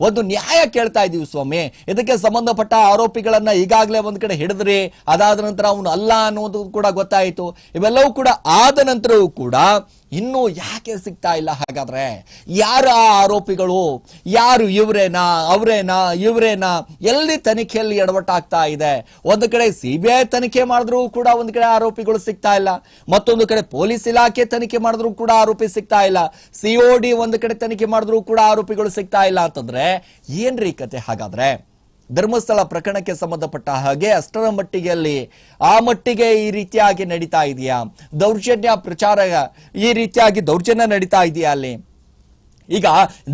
ಒಂದು ನ್ಯಾಯ ಕೇಳ್ತಾ ಇದೀವಿ ಸ್ವಾಮಿ. ಇದಕ್ಕೆ ಸಂಬಂಧಪಟ್ಟ ಆರೋಪಿಗಳನ್ನ ಈಗಾಗಲೇ ಒಂದ್ ಕಡೆ ಹಿಡಿದ್ರಿ ಅದಾದ ನಂತರ ಅವನು ಅಲ್ಲ ಅನ್ನೋದು ಕೂಡ ಗೊತ್ತಾಯಿತು. ಇವೆಲ್ಲವೂ ಕೂಡ ಆದ ನಂತರವೂ ಕೂಡ ಇನ್ನೂ ಯಾಕೆ ಸಿಗ್ತಾ ಇಲ್ಲ? ಹಾಗಾದ್ರೆ ಯಾರು ಆ ಆರೋಪಿಗಳು? ಯಾರು ಇವರೇನಾ? ಅವರೇನಾ? ಇವರೇನಾ? ಎಲ್ಲಿ ತನಿಖೆಯಲ್ಲಿ ಎಡವಟ್ಟಾಗ್ತಾ ಇದೆ? ಒಂದು ಕಡೆ ಸಿಬಿಐ ತನಿಖೆ ಮಾಡಿದ್ರು ಕೂಡ ಒಂದು ಕಡೆ ಆರೋಪಿಗಳು ಸಿಗ್ತಾ ಇಲ್ಲ. ಮತ್ತೊಂದು ಕಡೆ ಪೊಲೀಸ್ ಇಲಾಖೆ ತನಿಖೆ ಮಾಡಿದ್ರು ಕೂಡ ಆರೋಪಿ ಸಿಗ್ತಾ ಇಲ್ಲ. ಸಿಒಡಿ ಒಂದು ಕಡೆ ತನಿಖೆ ಮಾಡಿದ್ರು ಕೂಡ ಆರೋಪಿಗಳು ಸಿಗ್ತಾ ಇಲ್ಲ ಅಂತಂದ್ರೆ ಏನ್ರಿ ಕತೆ? ಹಾಗಾದ್ರೆ ಧರ್ಮಸ್ಥಳ ಪ್ರಕರಣಕ್ಕೆ ಸಂಬಂಧಪಟ್ಟ ಹಾಗೆ ಅಷ್ಟರ ಮಟ್ಟಿಗೆ ಅಲ್ಲಿ ಆ ಮಟ್ಟಿಗೆ ಈ ರೀತಿಯಾಗಿ ನಡೀತಾ ಇದೆಯಾ? ದೌರ್ಜನ್ಯ ಪ್ರಚಾರ ಈ ರೀತಿಯಾಗಿ ದೌರ್ಜನ್ಯ ನಡೀತಾ ಇದೆಯಾ ಅಲ್ಲಿ? ಈಗ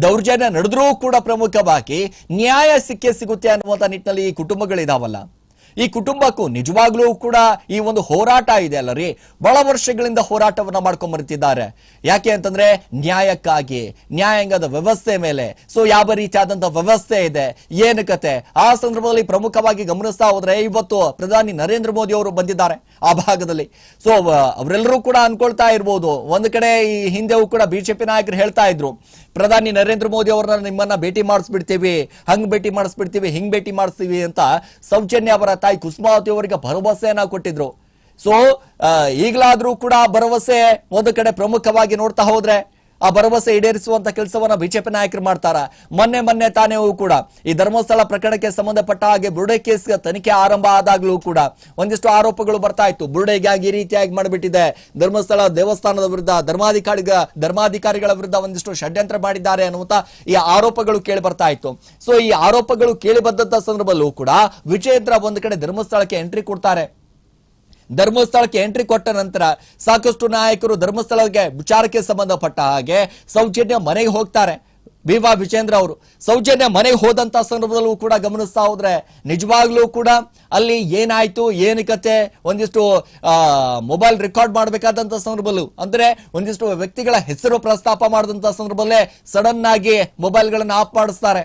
ದೌರ್ಜನ್ಯ ನಡೆದ್ರೂ ಕೂಡ ಪ್ರಮುಖವಾಗಿ ನ್ಯಾಯ ಸಿಕ್ಕೇ ಸಿಗುತ್ತೆ ಅನ್ನುವಂಥ ನಿಟ್ಟಿನಲ್ಲಿ ಈ ಕುಟುಂಬಗಳಿದಾವಲ್ಲ. ಈ ಕುಟುಂಬಕ್ಕೂ ನಿಜವಾಗ್ಲೂ ಕೂಡ ಈ ಒಂದು ಹೋರಾಟ ಇದೆ ಅಲ್ಲ ರೀ ಬಹಳ ವರ್ಷಗಳಿಂದ ಹೋರಾಟವನ್ನ ಮಾಡ್ಕೊಂಡ್ ಬರ್ತಿದ್ದಾರೆ. ಯಾಕೆ ಅಂತಂದ್ರೆ ನ್ಯಾಯಕ್ಕಾಗಿ, ನ್ಯಾಯಾಂಗದ ವ್ಯವಸ್ಥೆ ಮೇಲೆ. ಸೊ ಯಾವ ರೀತಿಯಾದಂತಹ ವ್ಯವಸ್ಥೆ ಇದೆ, ಏನು ಕತೆ? ಆ ಸಂದರ್ಭದಲ್ಲಿ ಪ್ರಮುಖವಾಗಿ ಗಮನಿಸ್ತಾ ಹೋದ್ರೆ ಇವತ್ತು ಪ್ರಧಾನಿ ನರೇಂದ್ರ ಮೋದಿ ಅವರು ಬಂದಿದ್ದಾರೆ ಆ ಭಾಗದಲ್ಲಿ. ಸೊ ಅವರೆಲ್ಲರೂ ಕೂಡ ಅನ್ಕೊಳ್ತಾ ಇರ್ಬೋದು. ಒಂದು ಕಡೆ ಈ ಹಿಂದೆವು ಕೂಡ ಬಿಜೆಪಿ ನಾಯಕರು ಹೇಳ್ತಾ ಇದ್ರು. ಪ್ರಧಾನಿ ನರೇಂದ್ರ ಮೋದಿ ಅವರನ್ನ ನಿಮ್ಮನ್ನ ಭೇಟಿ ಮಾಡಿಸ್ಬಿಡ್ತೀವಿ, ಹಂಗ್ ಭೇಟಿ ಮಾಡಿಸ್ಬಿಡ್ತೀವಿ, ಹಿಂಗ್ ಭೇಟಿ ಮಾಡಿಸ್ತೀವಿ ಅಂತ ಸೌಜನ್ಯ ಅವರ ತಾಯಿ ಕುಸುಮಾವತಿ ಅವರಿಗೆ ಭರವಸೆಯನ್ನ ಕೊಟ್ಟಿದ್ರು. ಸೊ ಈಗಲಾದ್ರೂ ಕೂಡ ಭರವಸೆ ಒಂದು ಕಡೆ ಪ್ರಮುಖವಾಗಿ ನೋಡ್ತಾ ಹೋದ್ರೆ ಆ ಭರವಸೆ ಈಡೇರಿಸುವಂತ ಕೆಲಸವನ್ನ ಬಿಜೆಪಿ ನಾಯಕರು ಮಾಡ್ತಾರೆ. ಮೊನ್ನೆ ಮೊನ್ನೆ ತಾನೇ ಕೂಡ ಈ ಧರ್ಮಸ್ಥಳ ಪ್ರಕರಣಕ್ಕೆ ಸಂಬಂಧಪಟ್ಟ ಹಾಗೆ ಬುರುಡೆ ಕೇಸ್ ತನಿಖೆ ಆರಂಭ ಆದಾಗ್ಲೂ ಕೂಡ ಒಂದಿಷ್ಟು ಆರೋಪಗಳು ಬರ್ತಾ ಇತ್ತು. ಬುರುಡೆಗಾಗಿ ಈ ರೀತಿಯಾಗಿ ಮಾಡಿಬಿಟ್ಟಿದೆ. ಧರ್ಮಸ್ಥಳ ದೇವಸ್ಥಾನದ ವಿರುದ್ಧ ಧರ್ಮಾಧಿಕಾರಿ ಧರ್ಮಾಧಿಕಾರಿಗಳ ವಿರುದ್ಧ ಒಂದಿಷ್ಟು ಷಡ್ಯಂತ್ರ ಮಾಡಿದ್ದಾರೆ ಅನ್ನುವಂತ ಈ ಆರೋಪಗಳು ಕೇಳಿ ಬರ್ತಾ ಇತ್ತು. ಸೊ ಈ ಆರೋಪಗಳು ಕೇಳಿ ಬಂದಂತ ಸಂದರ್ಭದಲ್ಲೂ ಕೂಡ ವಿಜೇಂದ್ರ ಒಂದು ಕಡೆ ಧರ್ಮಸ್ಥಳಕ್ಕೆ ಎಂಟ್ರಿ ಕೊಡ್ತಾರೆ. ಧರ್ಮಸ್ಥಳಕ್ಕೆ ಎಂಟ್ರಿ ಕೊಟ್ಟ ನಂತರ ಸಾಕಷ್ಟು ನಾಯಕರು ಧರ್ಮಸ್ಥಳಕ್ಕೆ ವಿಚಾರಕ್ಕೆ ಸಂಬಂಧಪಟ್ಟ ಹಾಗೆ ಸೌಜನ್ಯ ಮನೆಗೆ ಹೋಗ್ತಾರೆ. ವಿವಾ ವಿಜೇಂದ್ರ ಅವರು ಸೌಜನ್ಯ ಮನೆಗೆ ಹೋದಂತ ಸಂದರ್ಭದಲ್ಲೂ ಕೂಡ ಗಮನಿಸ್ತಾ ಹೋದ್ರೆ ನಿಜವಾಗ್ಲೂ ಕೂಡ ಅಲ್ಲಿ ಏನಾಯ್ತು, ಏನು ಕತೆ, ಒಂದಿಷ್ಟು ಮೊಬೈಲ್ ರೆಕಾರ್ಡ್ ಮಾಡಬೇಕಾದಂತ ಸಂದರ್ಭದಲ್ಲೂ, ಅಂದ್ರೆ ಒಂದಿಷ್ಟು ವ್ಯಕ್ತಿಗಳ ಹೆಸರು ಪ್ರಸ್ತಾಪ ಮಾಡಿದಂತ ಸಂದರ್ಭದಲ್ಲೇ ಸಡನ್ ಆಗಿ ಮೊಬೈಲ್ಗಳನ್ನ ಆಫ್ ಮಾಡಿಸ್ತಾರೆ.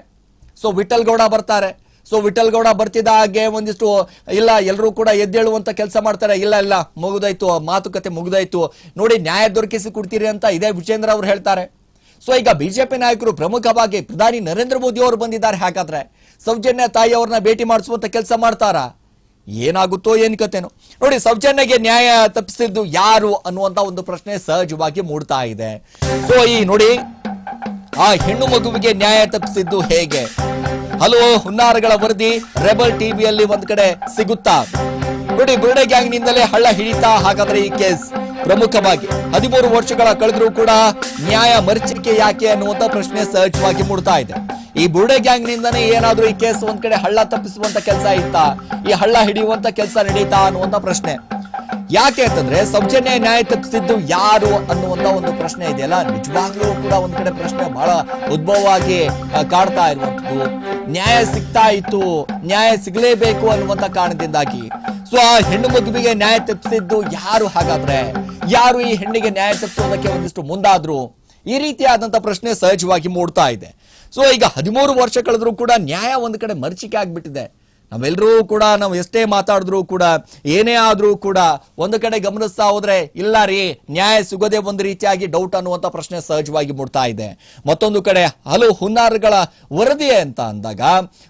ಸೊ ವಿಠಲ್ ಗೌಡ ಬರ್ತಾರೆ. ಸೊ ವಿಠಲ್ ಗೌಡ ಬರ್ತಿದ್ದ ಹಾಗೆ ಒಂದಿಷ್ಟು, ಇಲ್ಲ ಎಲ್ಲರೂ ಕೂಡ ಎದ್ದೇಳುವಂತ ಕೆಲಸ ಮಾಡ್ತಾರೆ. ಇಲ್ಲ ಇಲ್ಲ, ಮುಗಿದಾಯ್ತು, ಮಾತುಕತೆ ಮುಗಿದಾಯ್ತು. ನೋಡಿ, ನ್ಯಾಯ ದೊರಕಿಸಿ ಕೊಡ್ತೀರಿ ಅಂತ ಇದೇ ವಿಜೇಂದ್ರ ಅವರು ಹೇಳ್ತಾರೆ. ಸೊ ಈಗ ಬಿಜೆಪಿ ನಾಯಕರು ಪ್ರಮುಖವಾಗಿ ಪ್ರಧಾನಿ ನರೇಂದ್ರ ಮೋದಿ ಅವರು ಬಂದಿದ್ದಾರೆ ಹಾಗಾದ್ರೆ. ಸೌಜನ್ಯ ತಾಯಿ ಅವ್ರನ್ನ ಭೇಟಿ ಮಾಡಿಸುವಂತ ಕೆಲಸ ಮಾಡ್ತಾರಾ? ಏನಾಗುತ್ತೋ ಏನ್ ಕತೆನೋ. ನೋಡಿ, ಸೌಜನ್ಯಗೆ ನ್ಯಾಯ ತಪ್ಪಿಸಿದ್ದು ಯಾರು ಅನ್ನುವಂತ ಒಂದು ಪ್ರಶ್ನೆ ಸಹಜವಾಗಿ ಮೂಡ್ತಾ ಇದೆ. ಸೊ ಈ ನೋಡಿ, ಆ ಹೆಣ್ಣು ಮಗುವಿಗೆ ನ್ಯಾಯ ತಪ್ಪಿಸಿದ್ದು ಹೇಗೆ? ಹಲವು ಹುನ್ನಾರಗಳ ವರದಿ, ರೆಬಲ್ ಟಿವಿಯಲ್ಲಿ ಒಂದ್ ಕಡೆ ಸಿಗುತ್ತಾ? ನೋಡಿ, ಬುರುಡೆ ಗ್ಯಾಂಗ್ ನಿಂದಲೇ ಹಳ್ಳ ಹಿಡಿತಾ ಹಾಗಾದ್ರೆ ಈ ಕೇಸ್. ಪ್ರಮುಖವಾಗಿ, ಹದಿಮೂರು ವರ್ಷಗಳ ಕಳೆದ್ರೂ ಕೂಡ ನ್ಯಾಯ ಮರೀಚಿಕೆ ಯಾಕೆ ಅನ್ನುವಂತ ಪ್ರಶ್ನೆ ಸಹಜವಾಗಿ ಮೂಡ್ತಾ ಇದೆ. ಈ ಬುರುಡೆ ಗ್ಯಾಂಗ್ ನಿಂದನೇ ಏನಾದ್ರೂ ಈ ಕೇಸ್ ಒಂದ್ ಕಡೆ ಹಳ್ಳ ತಪ್ಪಿಸುವಂತ ಕೆಲಸ ಇತ್ತಾ? ಈ ಹಳ್ಳ ಹಿಡಿಯುವಂತ ಕೆಲಸ ನಡೀತಾ ಅನ್ನುವಂತ ಪ್ರಶ್ನೆ. ಯಾಕೆ ಅಂತಂದ್ರೆ ಸೌಜನ್ಯ ನ್ಯಾಯ ತಪ್ಪಿಸಿದ್ದು ಯಾರು ಅನ್ನುವಂತ ಒಂದು ಪ್ರಶ್ನೆ ಇದೆಯಲ್ಲ? ನಿಜವಾಗ್ಲೂ ಕೂಡ ಒಂದ್ ಕಡೆ ಪ್ರಶ್ನೆ ಬಹಳ ಉದ್ಭವವಾಗಿ ಕಾಡ್ತಾ ಇರುವಂತದ್ದು ನ್ಯಾಯ ಸಿಗ್ತಾ ಇತ್ತು, ನ್ಯಾಯ ಸಿಗಲೇಬೇಕು ಅನ್ನುವಂತ ಕಾರಣದಿಂದಾಗಿ. ಸೊ ಆ ಹೆಣ್ಣು ಮಗುವಿಗೆ ನ್ಯಾಯ ತಪ್ಪಿಸಿದ್ದು ಯಾರು ಹಾಗಾದ್ರೆ? ಯಾರು ಈ ಹೆಣ್ಣಿಗೆ ನ್ಯಾಯ ತಪ್ಪಿಸೋದಕ್ಕೆ ಒಂದಿಷ್ಟು ಮುಂದಾದ್ರು? ಈ ರೀತಿಯಾದಂತ ಪ್ರಶ್ನೆ ಸಹಜವಾಗಿ ಮೂಡ್ತಾ ಇದೆ. ಸೊ ಈಗ ಹದಿಮೂರು ವರ್ಷ ಕಳೆದ್ರೂ ಕೂಡ ನ್ಯಾಯ ಒಂದ್ ಕಡೆ ಮರ್ಚಿಕೆ ಆಗ್ಬಿಟ್ಟಿದೆ. ನಾವೆಲ್ಲರೂ ಕೂಡ, ನಾವು ಎಷ್ಟೇ ಮಾತಾಡಿದ್ರು ಕೂಡ, ಏನೇ ಆದ್ರೂ ಕೂಡ ಒಂದು ಕಡೆ ಗಮನಿಸ್ತಾ ಹೋದ್ರೆ, ಇಲ್ಲ ರೀ, ನ್ಯಾಯ ಸಿಗೋದೇ ಒಂದು ರೀತಿಯಾಗಿ ಡೌಟ್ ಅನ್ನುವಂಥ ಪ್ರಶ್ನೆ ಸಹಜವಾಗಿ ಮೂಡ್ತಾ ಇದೆ. ಮತ್ತೊಂದು ಕಡೆ ಹಲವು ಹುನ್ನಾರಗಳ ವರದಿ ಅಂತ ಅಂದಾಗ,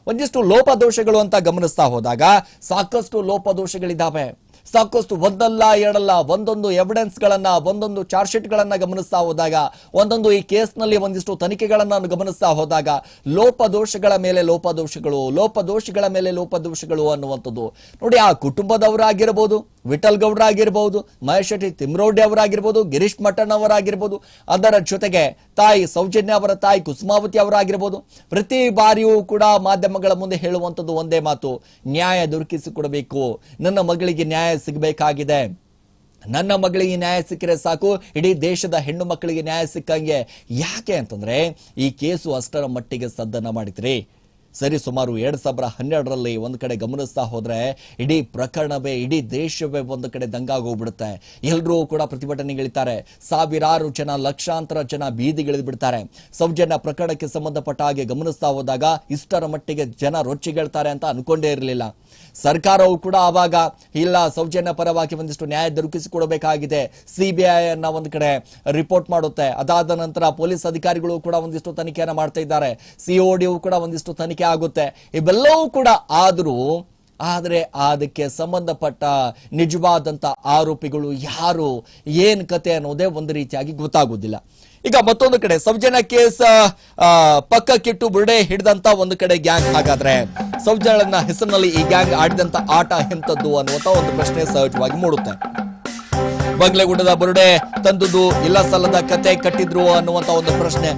ಒಂದಿಷ್ಟು ಲೋಪದೋಷಗಳು ಅಂತ ಗಮನಿಸ್ತಾ ಹೋದಾಗ ಸಾಕಷ್ಟು ಲೋಪದೋಷಗಳಿದ್ದಾವೆ. ಸಾಕಷ್ಟು ಒಂದಲ್ಲ, ಎರಡಲ್ಲ, ಒಂದೊಂದು ಎವಿಡೆನ್ಸ್ ಗಳನ್ನ ಒಂದೊಂದು ಚಾರ್ಜ್ ಶೀಟ್ ಗಳನ್ನ ಗಮನಿಸ್ತಾ ಹೋದಾಗ, ಒಂದೊಂದು ಈ ಕೇಸ್ನಲ್ಲಿ ಒಂದಿಷ್ಟು ತನಿಖೆಗಳನ್ನ ಗಮನಿಸ್ತಾ ಹೋದಾಗ, ಲೋಪದೋಷಗಳ ಮೇಲೆ ಲೋಪದೋಷಗಳು, ಲೋಪದೋಷಗಳ ಮೇಲೆ ಲೋಪದೋಷಗಳು ಅನ್ನುವಂಥದ್ದು. ನೋಡಿ, ಆ ಕುಟುಂಬದವರಾಗಿರ್ಬೋದು, ವಿಠಲ್ ಗೌಡ್ರ ಆಗಿರ್ಬೋದು ಮಹೇಶ್ ಶೆಟ್ಟಿ ತಿಮ್ರೋಡಿ ಅವರಾಗಿರ್ಬೋದು, ಗಿರೀಶ್ ಮಠನ್ ಅವರಾಗಿರ್ಬೋದು, ಅದರ ಜೊತೆಗೆ ತಾಯಿ ಸೌಜನ್ಯ ಅವರ ತಾಯಿ ಕುಸುಮಾವತಿ ಅವರಾಗಿರ್ಬೋದು, ಪ್ರತಿ ಬಾರಿಯೂ ಕೂಡ ಮಾಧ್ಯಮಗಳ ಮುಂದೆ ಹೇಳುವಂಥದ್ದು ಒಂದೇ ಮಾತು, ನ್ಯಾಯ ದೊರಕಿಸಿಕೊಡಬೇಕು. ನನ್ನ ಮಗಳಿಗೆ ನ್ಯಾಯ ಸಿಗಬೇಕಾಗಿದೆ. ನನ್ನ ಮಗಳಿಗೆ ನ್ಯಾಯ ಸಿಕ್ಕರೆ ಸಾಕು, ಇಡೀ ದೇಶದ ಹೆಣ್ಣು ಮಕ್ಕಳಿಗೆ ನ್ಯಾಯ ಸಿಕ್ಕಂಗೆ. ಯಾಕೆ ಅಂತಂದ್ರೆ, ಈ ಕೇಸು ಅಷ್ಟರ ಮಟ್ಟಿಗೆ ಸದ್ದನ್ನ ಮಾಡಿದ್ರಿ. ಸರಿ, ಸುಮಾರು ಎರಡು ಸಾವಿರ ಹನ್ನೆರಡರಲ್ಲಿ ಒಂದು ಕಡೆ ಗಮನಿಸ್ತಾ ಹೋದ್ರೆ ಇಡೀ ಪ್ರಕರಣವೇ, ಇಡೀ ದೇಶವೇ ಒಂದು ಕಡೆ ದಂಗಾಗೋಗ್ಬಿಡುತ್ತೆ. ಎಲ್ಲರೂ ಕೂಡ ಪ್ರತಿಭಟನೆಗಳಿತಾರೆ ಸಾವಿರಾರು ಜನ, ಲಕ್ಷಾಂತರ ಜನ ಬೀದಿಗಿಳಿದು ಬಿಡ್ತಾರೆ ಸೌಜನ್ಯ ಪ್ರಕರಣಕ್ಕೆ ಸಂಬಂಧಪಟ್ಟ ಹಾಗೆ ಗಮನಿಸ್ತಾ ಹೋದಾಗ ಇಷ್ಟರ ಮಟ್ಟಿಗೆ ಜನ ರೊಚ್ಚಿಗೇಳ್ತಾರೆ ಅಂತ ಅನ್ಕೊಂಡೇ ಇರಲಿಲ್ಲ. ಸರ್ಕಾರವು ಕೂಡ ಆವಾಗ, ಇಲ್ಲ, ಸೌಜನ್ಯ ಪರವಾಗಿ ಒಂದಿಷ್ಟು ನ್ಯಾಯ ದೊರಕಿಸಿಕೊಡಬೇಕಾಗಿದೆ. ಸಿಬಿಐ ಅನ್ನ ಒಂದು ಕಡೆ ರಿಪೋರ್ಟ್ ಮಾಡುತ್ತೆ. ಅದಾದ ನಂತರ ಪೊಲೀಸ್ ಅಧಿಕಾರಿಗಳು ಕೂಡ ಒಂದಿಷ್ಟು ತನಿಖೆಯನ್ನ ಮಾಡ್ತಾ ಇದ್ದಾರೆ. ಸಿಒಡಿಯು ಕೂಡ ಒಂದಿಷ್ಟು ತನಿಖೆ ಆಗುತ್ತೆ. ಇವೆಲ್ಲವೂ ಕೂಡ ಆದರೂ, ಆದರೆ ಅದಕ್ಕೆ ಸಂಬಂಧಪಟ್ಟ ನಿಜವಾದಂತ ಆರೋಪಿಗಳು ಯಾರು, ಏನು ಕತೆ ಅನ್ನೋದೇ ಒಂದು ರೀತಿಯಾಗಿ ಗೊತ್ತಾಗೋದಿಲ್ಲ ಈಗ ಮತ್ತೊಂದು ಕಡೆ ಸೌಜನ ಕೇಸ್ ಪಕ್ಕ ಪಕ್ಕಕ್ಕಿಟ್ಟು ಬುರುಡೆ ಹಿಡಿದಂತ ಒಂದು ಕಡೆ ಗ್ಯಾಂಗ್. ಹಾಗಾದ್ರೆ ಸೌಜನ್ಯನ ಹೆಸರಿನಲ್ಲಿ ಈ ಗ್ಯಾಂಗ್ ಆಡಿದಂತ ಆಟ ಎಂತದ್ದು ಅನ್ನುವಂತ ಒಂದು ಪ್ರಶ್ನೆ ಸಹಜವಾಗಿ ಮೂಡುತ್ತೆ. ಬಂಗ್ಲೆಗುಡ್ಡದ ಬುರುಡೆ ತಂದುದು ಇಲ್ಲ ಸಲ್ಲದ ಕತೆ ಕಟ್ಟಿದ್ರು ಅನ್ನುವಂತ ಒಂದು ಪ್ರಶ್ನೆ.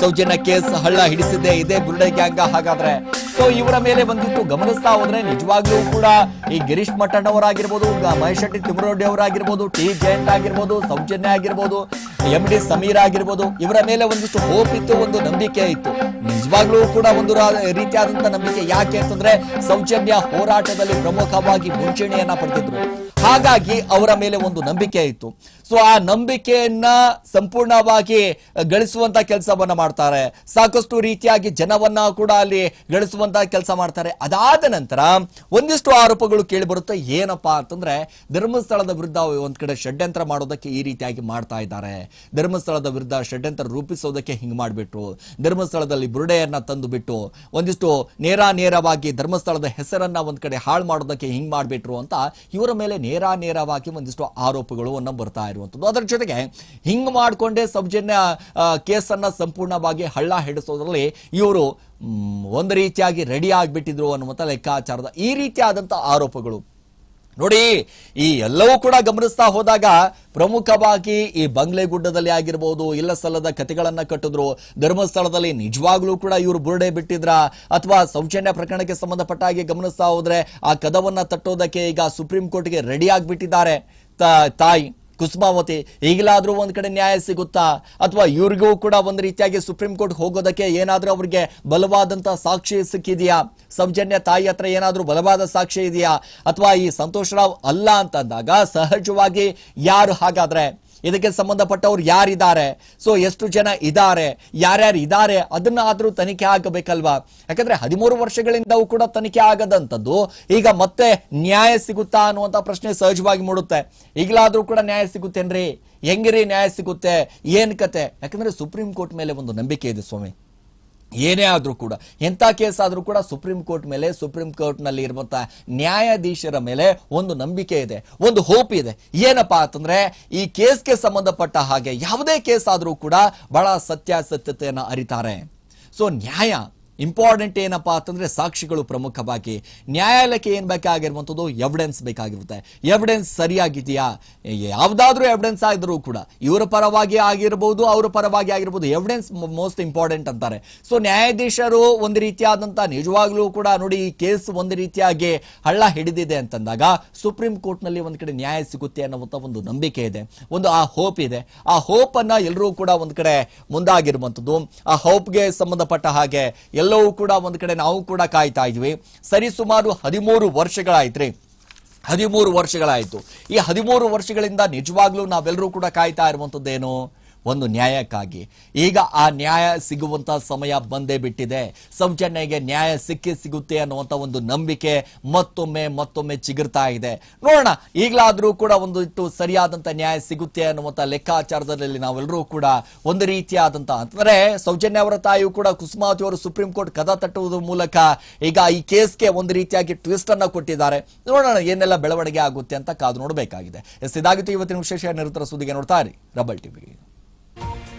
ಸೌಜನ್ಯ ಕೇಸ್ ಹಳ್ಳ ಹಿಡಿಸಿದ್ದೆ ಇದೇ ಬುರುಡೆ ಗ್ಯಾಂಗ ಹಾಗಾದ್ರೆ. ಸೊ ಇವರ ಮೇಲೆ ಬಂದಿತ್ತು ಗಮನಿಸ್ತಾ ಹೋದ್ರೆ ನಿಜವಾಗ್ಲೂ ಕೂಡ ಈ ಗಿರೀಶ್ ಮಠಣ್ ಅವರಾಗಿರ್ಬೋದು ಮಹೇಶ್ ಶೆಟ್ಟಿ ತಿಮರೋಡ್ಡಿ ಅವರಾಗಿರ್ಬೋದು, ಟಿ ಜಯಂತ್ ಆಗಿರ್ಬೋದು, ಸೌಜನ್ಯ ಆಗಿರ್ಬೋದು, ಎಂ ಡಿ ಸಮೀರ್ ಆಗಿರ್ಬೋದು, ಇವರ ಮೇಲೆ ಒಂದಿಷ್ಟು ಹೋಪ್ ಇತ್ತು, ಒಂದು ನಂಬಿಕೆ ಇತ್ತು. ನಿಜವಾಗ್ಲೂ ಕೂಡ ಒಂದು ರೀತಿಯಾದಂತ ನಂಬಿಕೆ ಯಾಕೆ ಅಂತಂದ್ರೆ ಸೌಜನ್ಯ ಹೋರಾಟದಲ್ಲಿ ಪ್ರಮುಖವಾಗಿ ಮುಂಚೂಣಿಯನ್ನ ಪಡೆದಿದ್ರು. ಹಾಗಾಗಿ ಅವರ ಮೇಲೆ ಒಂದು ನಂಬಿಕೆ ಇತ್ತು. ಸೊ ಆ ನಂಬಿಕೆಯನ್ನ ಸಂಪೂರ್ಣವಾಗಿ ಗಳಿಸುವಂತ ಕೆಲಸವನ್ನ ಮಾಡ್ತಾರೆ. ಸಾಕಷ್ಟು ರೀತಿಯಾಗಿ ಜನವನ್ನ ಕೂಡ ಅಲ್ಲಿ ಗಳಿಸುವಂತ ಕೆಲಸ ಮಾಡ್ತಾರೆ. ಅದಾದ ನಂತರ ಒಂದಿಷ್ಟು ಆರೋಪಗಳು ಕೇಳಿ ಬರುತ್ತೆ. ಏನಪ್ಪಾ ಅಂತಂದ್ರೆ ಧರ್ಮಸ್ಥಳದ ವಿರುದ್ಧ ಒಂದ್ ಕಡೆ ಷಡ್ಯಂತ್ರ ಮಾಡೋದಕ್ಕೆ ಈ ರೀತಿಯಾಗಿ ಮಾಡ್ತಾ ಇದ್ದಾರೆ. ಧರ್ಮಸ್ಥಳದ ವಿರುದ್ಧ ಷಡ್ಯಂತ್ರ ರೂಪಿಸೋದಕ್ಕೆ ಹಿಂಗ್ ಮಾಡ್ಬಿಟ್ರು. ಧರ್ಮಸ್ಥಳದಲ್ಲಿ ಬುರುಡೆಯನ್ನ ತಂದು ಬಿಟ್ಟು ಒಂದಿಷ್ಟು ನೇರ ನೇರವಾಗಿ ಧರ್ಮಸ್ಥಳದ ಹೆಸರನ್ನ ಒಂದ್ ಕಡೆ ಹಾಳು ಮಾಡೋದಕ್ಕೆ ಹಿಂಗ್ ಮಾಡ್ಬಿಟ್ರು ಅಂತ ಇವರ ಮೇಲೆ ನೇರ ನೇರವಾಗಿ ಒಂದಿಷ್ಟು ಆರೋಪಗಳು ಬರ್ತಾ ಇರುವಂತದ್ದು. ಅದರ ಜೊತೆಗೆ ಹಿಂಗೆ ಮಾಡಿಕೊಂಡೇ ಸೌಜನ್ಯ ಕೇಸನ್ನು ಸಂಪೂರ್ಣವಾಗಿ ಹಳ್ಳ ಹಿಡಿಸೋದ್ರಲ್ಲಿ ಇವರು ಒಂದು ರೀತಿಯಾಗಿ ರೆಡಿ ಆಗಿಬಿಟ್ಟಿದ್ರು ಅನ್ನುವಂಥ ಲೆಕ್ಕಾಚಾರದ ಈ ರೀತಿಯಾದಂಥ ಆರೋಪಗಳು. ನೋಡಿ, ಈ ಎಲ್ಲವೂ ಕೂಡ ಗಮನಿಸ್ತಾ ಹೋದಾಗ ಪ್ರಮುಖವಾಗಿ ಈ ಬಂಗ್ಲೆಗುಡ್ಡದಲ್ಲಿ ಆಗಿರ್ಬೋದು, ಇಲ್ಲ ಸಲ್ಲದ ಕಥೆಗಳನ್ನು ಕಟ್ಟಿದ್ರು, ಧರ್ಮಸ್ಥಳದಲ್ಲಿ ನಿಜವಾಗ್ಲೂ ಕೂಡ ಇವರು ಬುರುಡೆ ಬಿಟ್ಟಿದ್ರ, ಅಥವಾ ಸೌಜನ್ಯ ಪ್ರಕರಣಕ್ಕೆ ಸಂಬಂಧಪಟ್ಟ ಹಾಗೆ ಗಮನಿಸ್ತಾ ಹೋದ್ರೆ ಆ ಕದವನ್ನ ತಟ್ಟೋದಕ್ಕೆ ಈಗ ಸುಪ್ರೀಂ ಕೋರ್ಟ್ಗೆ ರೆಡಿ ಆಗಿಬಿಟ್ಟಿದ್ದಾರೆ ತಾಯಿ. ಕುಸುಮಾವತಿ, ಈಗಲಾದ್ರೂ ಒಂದ್ ಕಡೆ ನ್ಯಾಯ ಸಿಗುತ್ತಾ? ಅಥವಾ ಇವ್ರಿಗೂ ಕೂಡ ಒಂದ್ ರೀತಿಯಾಗಿ ಸುಪ್ರೀಂ ಕೋರ್ಟ್ ಹೋಗೋದಕ್ಕೆ ಏನಾದ್ರೂ ಅವ್ರಿಗೆ ಬಲವಾದಂತ ಸಾಕ್ಷಿ ಸಿಕ್ಕಿದೆಯಾ? ಸೌಜನ್ಯ ತಾಯಿ ಹತ್ರ ಏನಾದ್ರೂ ಬಲವಾದ ಸಾಕ್ಷಿ ಇದೆಯಾ? ಅಥವಾ ಈ ಸಂತೋಷ್ ರಾವ್ ಅಲ್ಲ ಅಂತಂದಾಗ ಸಹಜವಾಗಿ ಯಾರು ಹಾಗಾದ್ರೆ? ಇದಕ್ಕೆ ಸಂಬಂಧಪಟ್ಟವ್ರು ಯಾರಿದ್ದಾರೆ? ಸೊ ಎಷ್ಟು ಜನ ಇದ್ದಾರೆ? ಯಾರ್ಯಾರು ಇದ್ದಾರೆ? ಅದನ್ನ ಆದ್ರೂ ತನಿಖೆ ಆಗಬೇಕಲ್ವಾ? ಯಾಕಂದ್ರೆ ಹದಿಮೂರು ವರ್ಷಗಳಿಂದವೂ ಕೂಡ ತನಿಖೆ ಆಗದಂಥದ್ದು ಈಗ ಮತ್ತೆ ನ್ಯಾಯ ಸಿಗುತ್ತಾ ಅನ್ನುವಂತ ಪ್ರಶ್ನೆ ಸಹಜವಾಗಿ ಮೂಡುತ್ತೆ. ಈಗಲಾದ್ರೂ ಕೂಡ ನ್ಯಾಯ ಸಿಗುತ್ತೇನ್ರಿ ಹೆಂಗಿರಿ ನ್ಯಾಯ ಸಿಗುತ್ತೆ? ಏನ್ ಕತೆ? ಯಾಕಂದ್ರೆ ಸುಪ್ರೀಂ ಕೋರ್ಟ್ ಮೇಲೆ ಒಂದು ನಂಬಿಕೆ ಇದೆ ಸ್ವಾಮಿ. ಏನೇ ಆದರೂ ಕೂಡ, ಎಂಥ ಕೇಸ್ ಆದರೂ ಕೂಡ ಸುಪ್ರೀಂ ಕೋರ್ಟ್ ಮೇಲೆ, ಸುಪ್ರೀಂ ಕೋರ್ಟ್ನಲ್ಲಿ ಇರುವಂಥ ನ್ಯಾಯಾಧೀಶರ ಮೇಲೆ ಒಂದು ನಂಬಿಕೆ ಇದೆ, ಒಂದು ಹೋಪ್ ಇದೆ. ಏನಪ್ಪಾ ಅಂತಂದ್ರೆ, ಈ ಕೇಸ್ಗೆ ಸಂಬಂಧಪಟ್ಟ ಹಾಗೆ ಯಾವುದೇ ಕೇಸ್ ಆದರೂ ಕೂಡ ಬಹಳ ಸತ್ಯಾಸತ್ಯತೆಯನ್ನು ಅರಿತಾರೆ. ಸೊ ನ್ಯಾಯ ಇಂಪಾರ್ಟೆಂಟ್ ಏನಪ್ಪಾ ಅಂತಂದ್ರೆ ಸಾಕ್ಷಿಗಳು ಪ್ರಮುಖವಾಗಿ ನ್ಯಾಯಾಲಯಕ್ಕೆ ಏನ್ ಬೇಕಾಗಿರುವಂಥದ್ದು ಎವಿಡೆನ್ಸ್ ಬೇಕಾಗಿರುತ್ತೆ. ಎವಿಡೆನ್ಸ್ ಸರಿಯಾಗಿದೆಯಾ? ಯಾವ್ದಾದ್ರೂ ಎವಿಡೆನ್ಸ್ ಆಗಿದ್ರು ಕೂಡ ಇವರ ಪರವಾಗಿ ಆಗಿರ್ಬೋದು, ಅವರ ಪರವಾಗಿ ಆಗಿರ್ಬೋದು ಎವಿಡೆನ್ಸ್ ಮೋಸ್ಟ್ ಇಂಪಾರ್ಟೆಂಟ್ ಅಂತಾರೆ. ಸೊ ನ್ಯಾಯಾಧೀಶರು ಒಂದು ರೀತಿಯಾದಂತ ನಿಜವಾಗ್ಲೂ ಕೂಡ ನೋಡಿ ಈ ಕೇಸ್ ಒಂದು ರೀತಿಯಾಗಿ ಹಳ್ಳ ಹಿಡಿದಿದೆ ಅಂತಂದಾಗ ಸುಪ್ರೀಂ ಕೋರ್ಟ್ನಲ್ಲಿ ಒಂದ್ ಕಡೆ ನ್ಯಾಯ ಸಿಗುತ್ತೆ ಅನ್ನುವಂತ ಒಂದು ನಂಬಿಕೆ ಇದೆ. ಒಂದು ಆ ಹೋಪ್ ಇದೆ. ಆ ಹೋಪ್ ಅನ್ನ ಎಲ್ಲರೂ ಕೂಡ ಒಂದ್ ಕಡೆ ಮುಂದಾಗಿರುವಂತದ್ದು. ಆ ಹೋಪ್ಗೆ ಸಂಬಂಧಪಟ್ಟ ಹಾಗೆ ಎಲ್ಲವೂ ಕೂಡ ಒಂದು ಕಡೆ ನಾವು ಕೂಡ ಕಾಯ್ತಾ ಇದ್ವಿ. ಸರಿ, ಸುಮಾರು ಹದಿಮೂರು ವರ್ಷಗಳಾಯ್ತ್ರಿ. ಹದಿಮೂರು ವರ್ಷಗಳಾಯ್ತು. ಈ ಹದಿಮೂರು ವರ್ಷಗಳಿಂದ ನಿಜವಾಗ್ಲೂ ನಾವೆಲ್ಲರೂ ಕೂಡ ಕಾಯ್ತಾ ಇರುವಂತದ್ದೇನು ಒಂದು ನ್ಯಾಯಕ್ಕಾಗಿ. ಈಗ ಆ ನ್ಯಾಯ ಸಿಗುವಂತ ಸಮಯ ಬಂದೇ ಬಿಟ್ಟಿದೆ. ಸಂಚನೆಗೆ ನ್ಯಾಯ ಸಿಕ್ಕಿ ಸಿಗುತ್ತೆ ಅನ್ನುವಂತ ಒಂದು ನಂಬಿಕೆ ಮತ್ತೊಮ್ಮೆ ಮತ್ತೊಮ್ಮೆ ಚಿಗುರ್ತಾ ಇದೆ. ನೋಡೋಣ, ಈಗಲಾದ್ರೂ ಕೂಡ ಒಂದಿಟ್ಟು ಸರಿಯಾದಂತ ನ್ಯಾಯ ಸಿಗುತ್ತೆ ಅನ್ನುವಂತ ಲೆಕ್ಕಾಚಾರದಲ್ಲಿ ನಾವೆಲ್ಲರೂ ಕೂಡ ಒಂದು ರೀತಿಯಾದಂತ ಅಂದ್ರೆ ಸೌಜನ್ಯ ಅವರ ತಾಯಿಯು ಕೂಡ ಕುಸುಮಾವತಿ ಅವರು ಸುಪ್ರೀಂ ಕೋರ್ಟ್ ಕದ ತಟ್ಟುವುದರ ಮೂಲಕ ಈಗ ಈ ಕೇಸ್ಗೆ ಒಂದು ರೀತಿಯಾಗಿ ಟ್ವಿಸ್ಟ್ ಅನ್ನ ಕೊಟ್ಟಿದ್ದಾರೆ. ನೋಡೋಣ ಏನೆಲ್ಲ ಬೆಳವಣಿಗೆ ಆಗುತ್ತೆ ಅಂತ ಕಾದು ನೋಡಬೇಕಾಗಿದೆ. ಎಸ್, ಇದಾಗಿತ್ತು ಇವತ್ತಿನ ವಿಶೇಷ ನಿರಂತರ ಸುದ್ದಿಗೆ ನೋಡ್ತಾ ರೀ ರಬಲ್ ಟಿವಿ. Bye.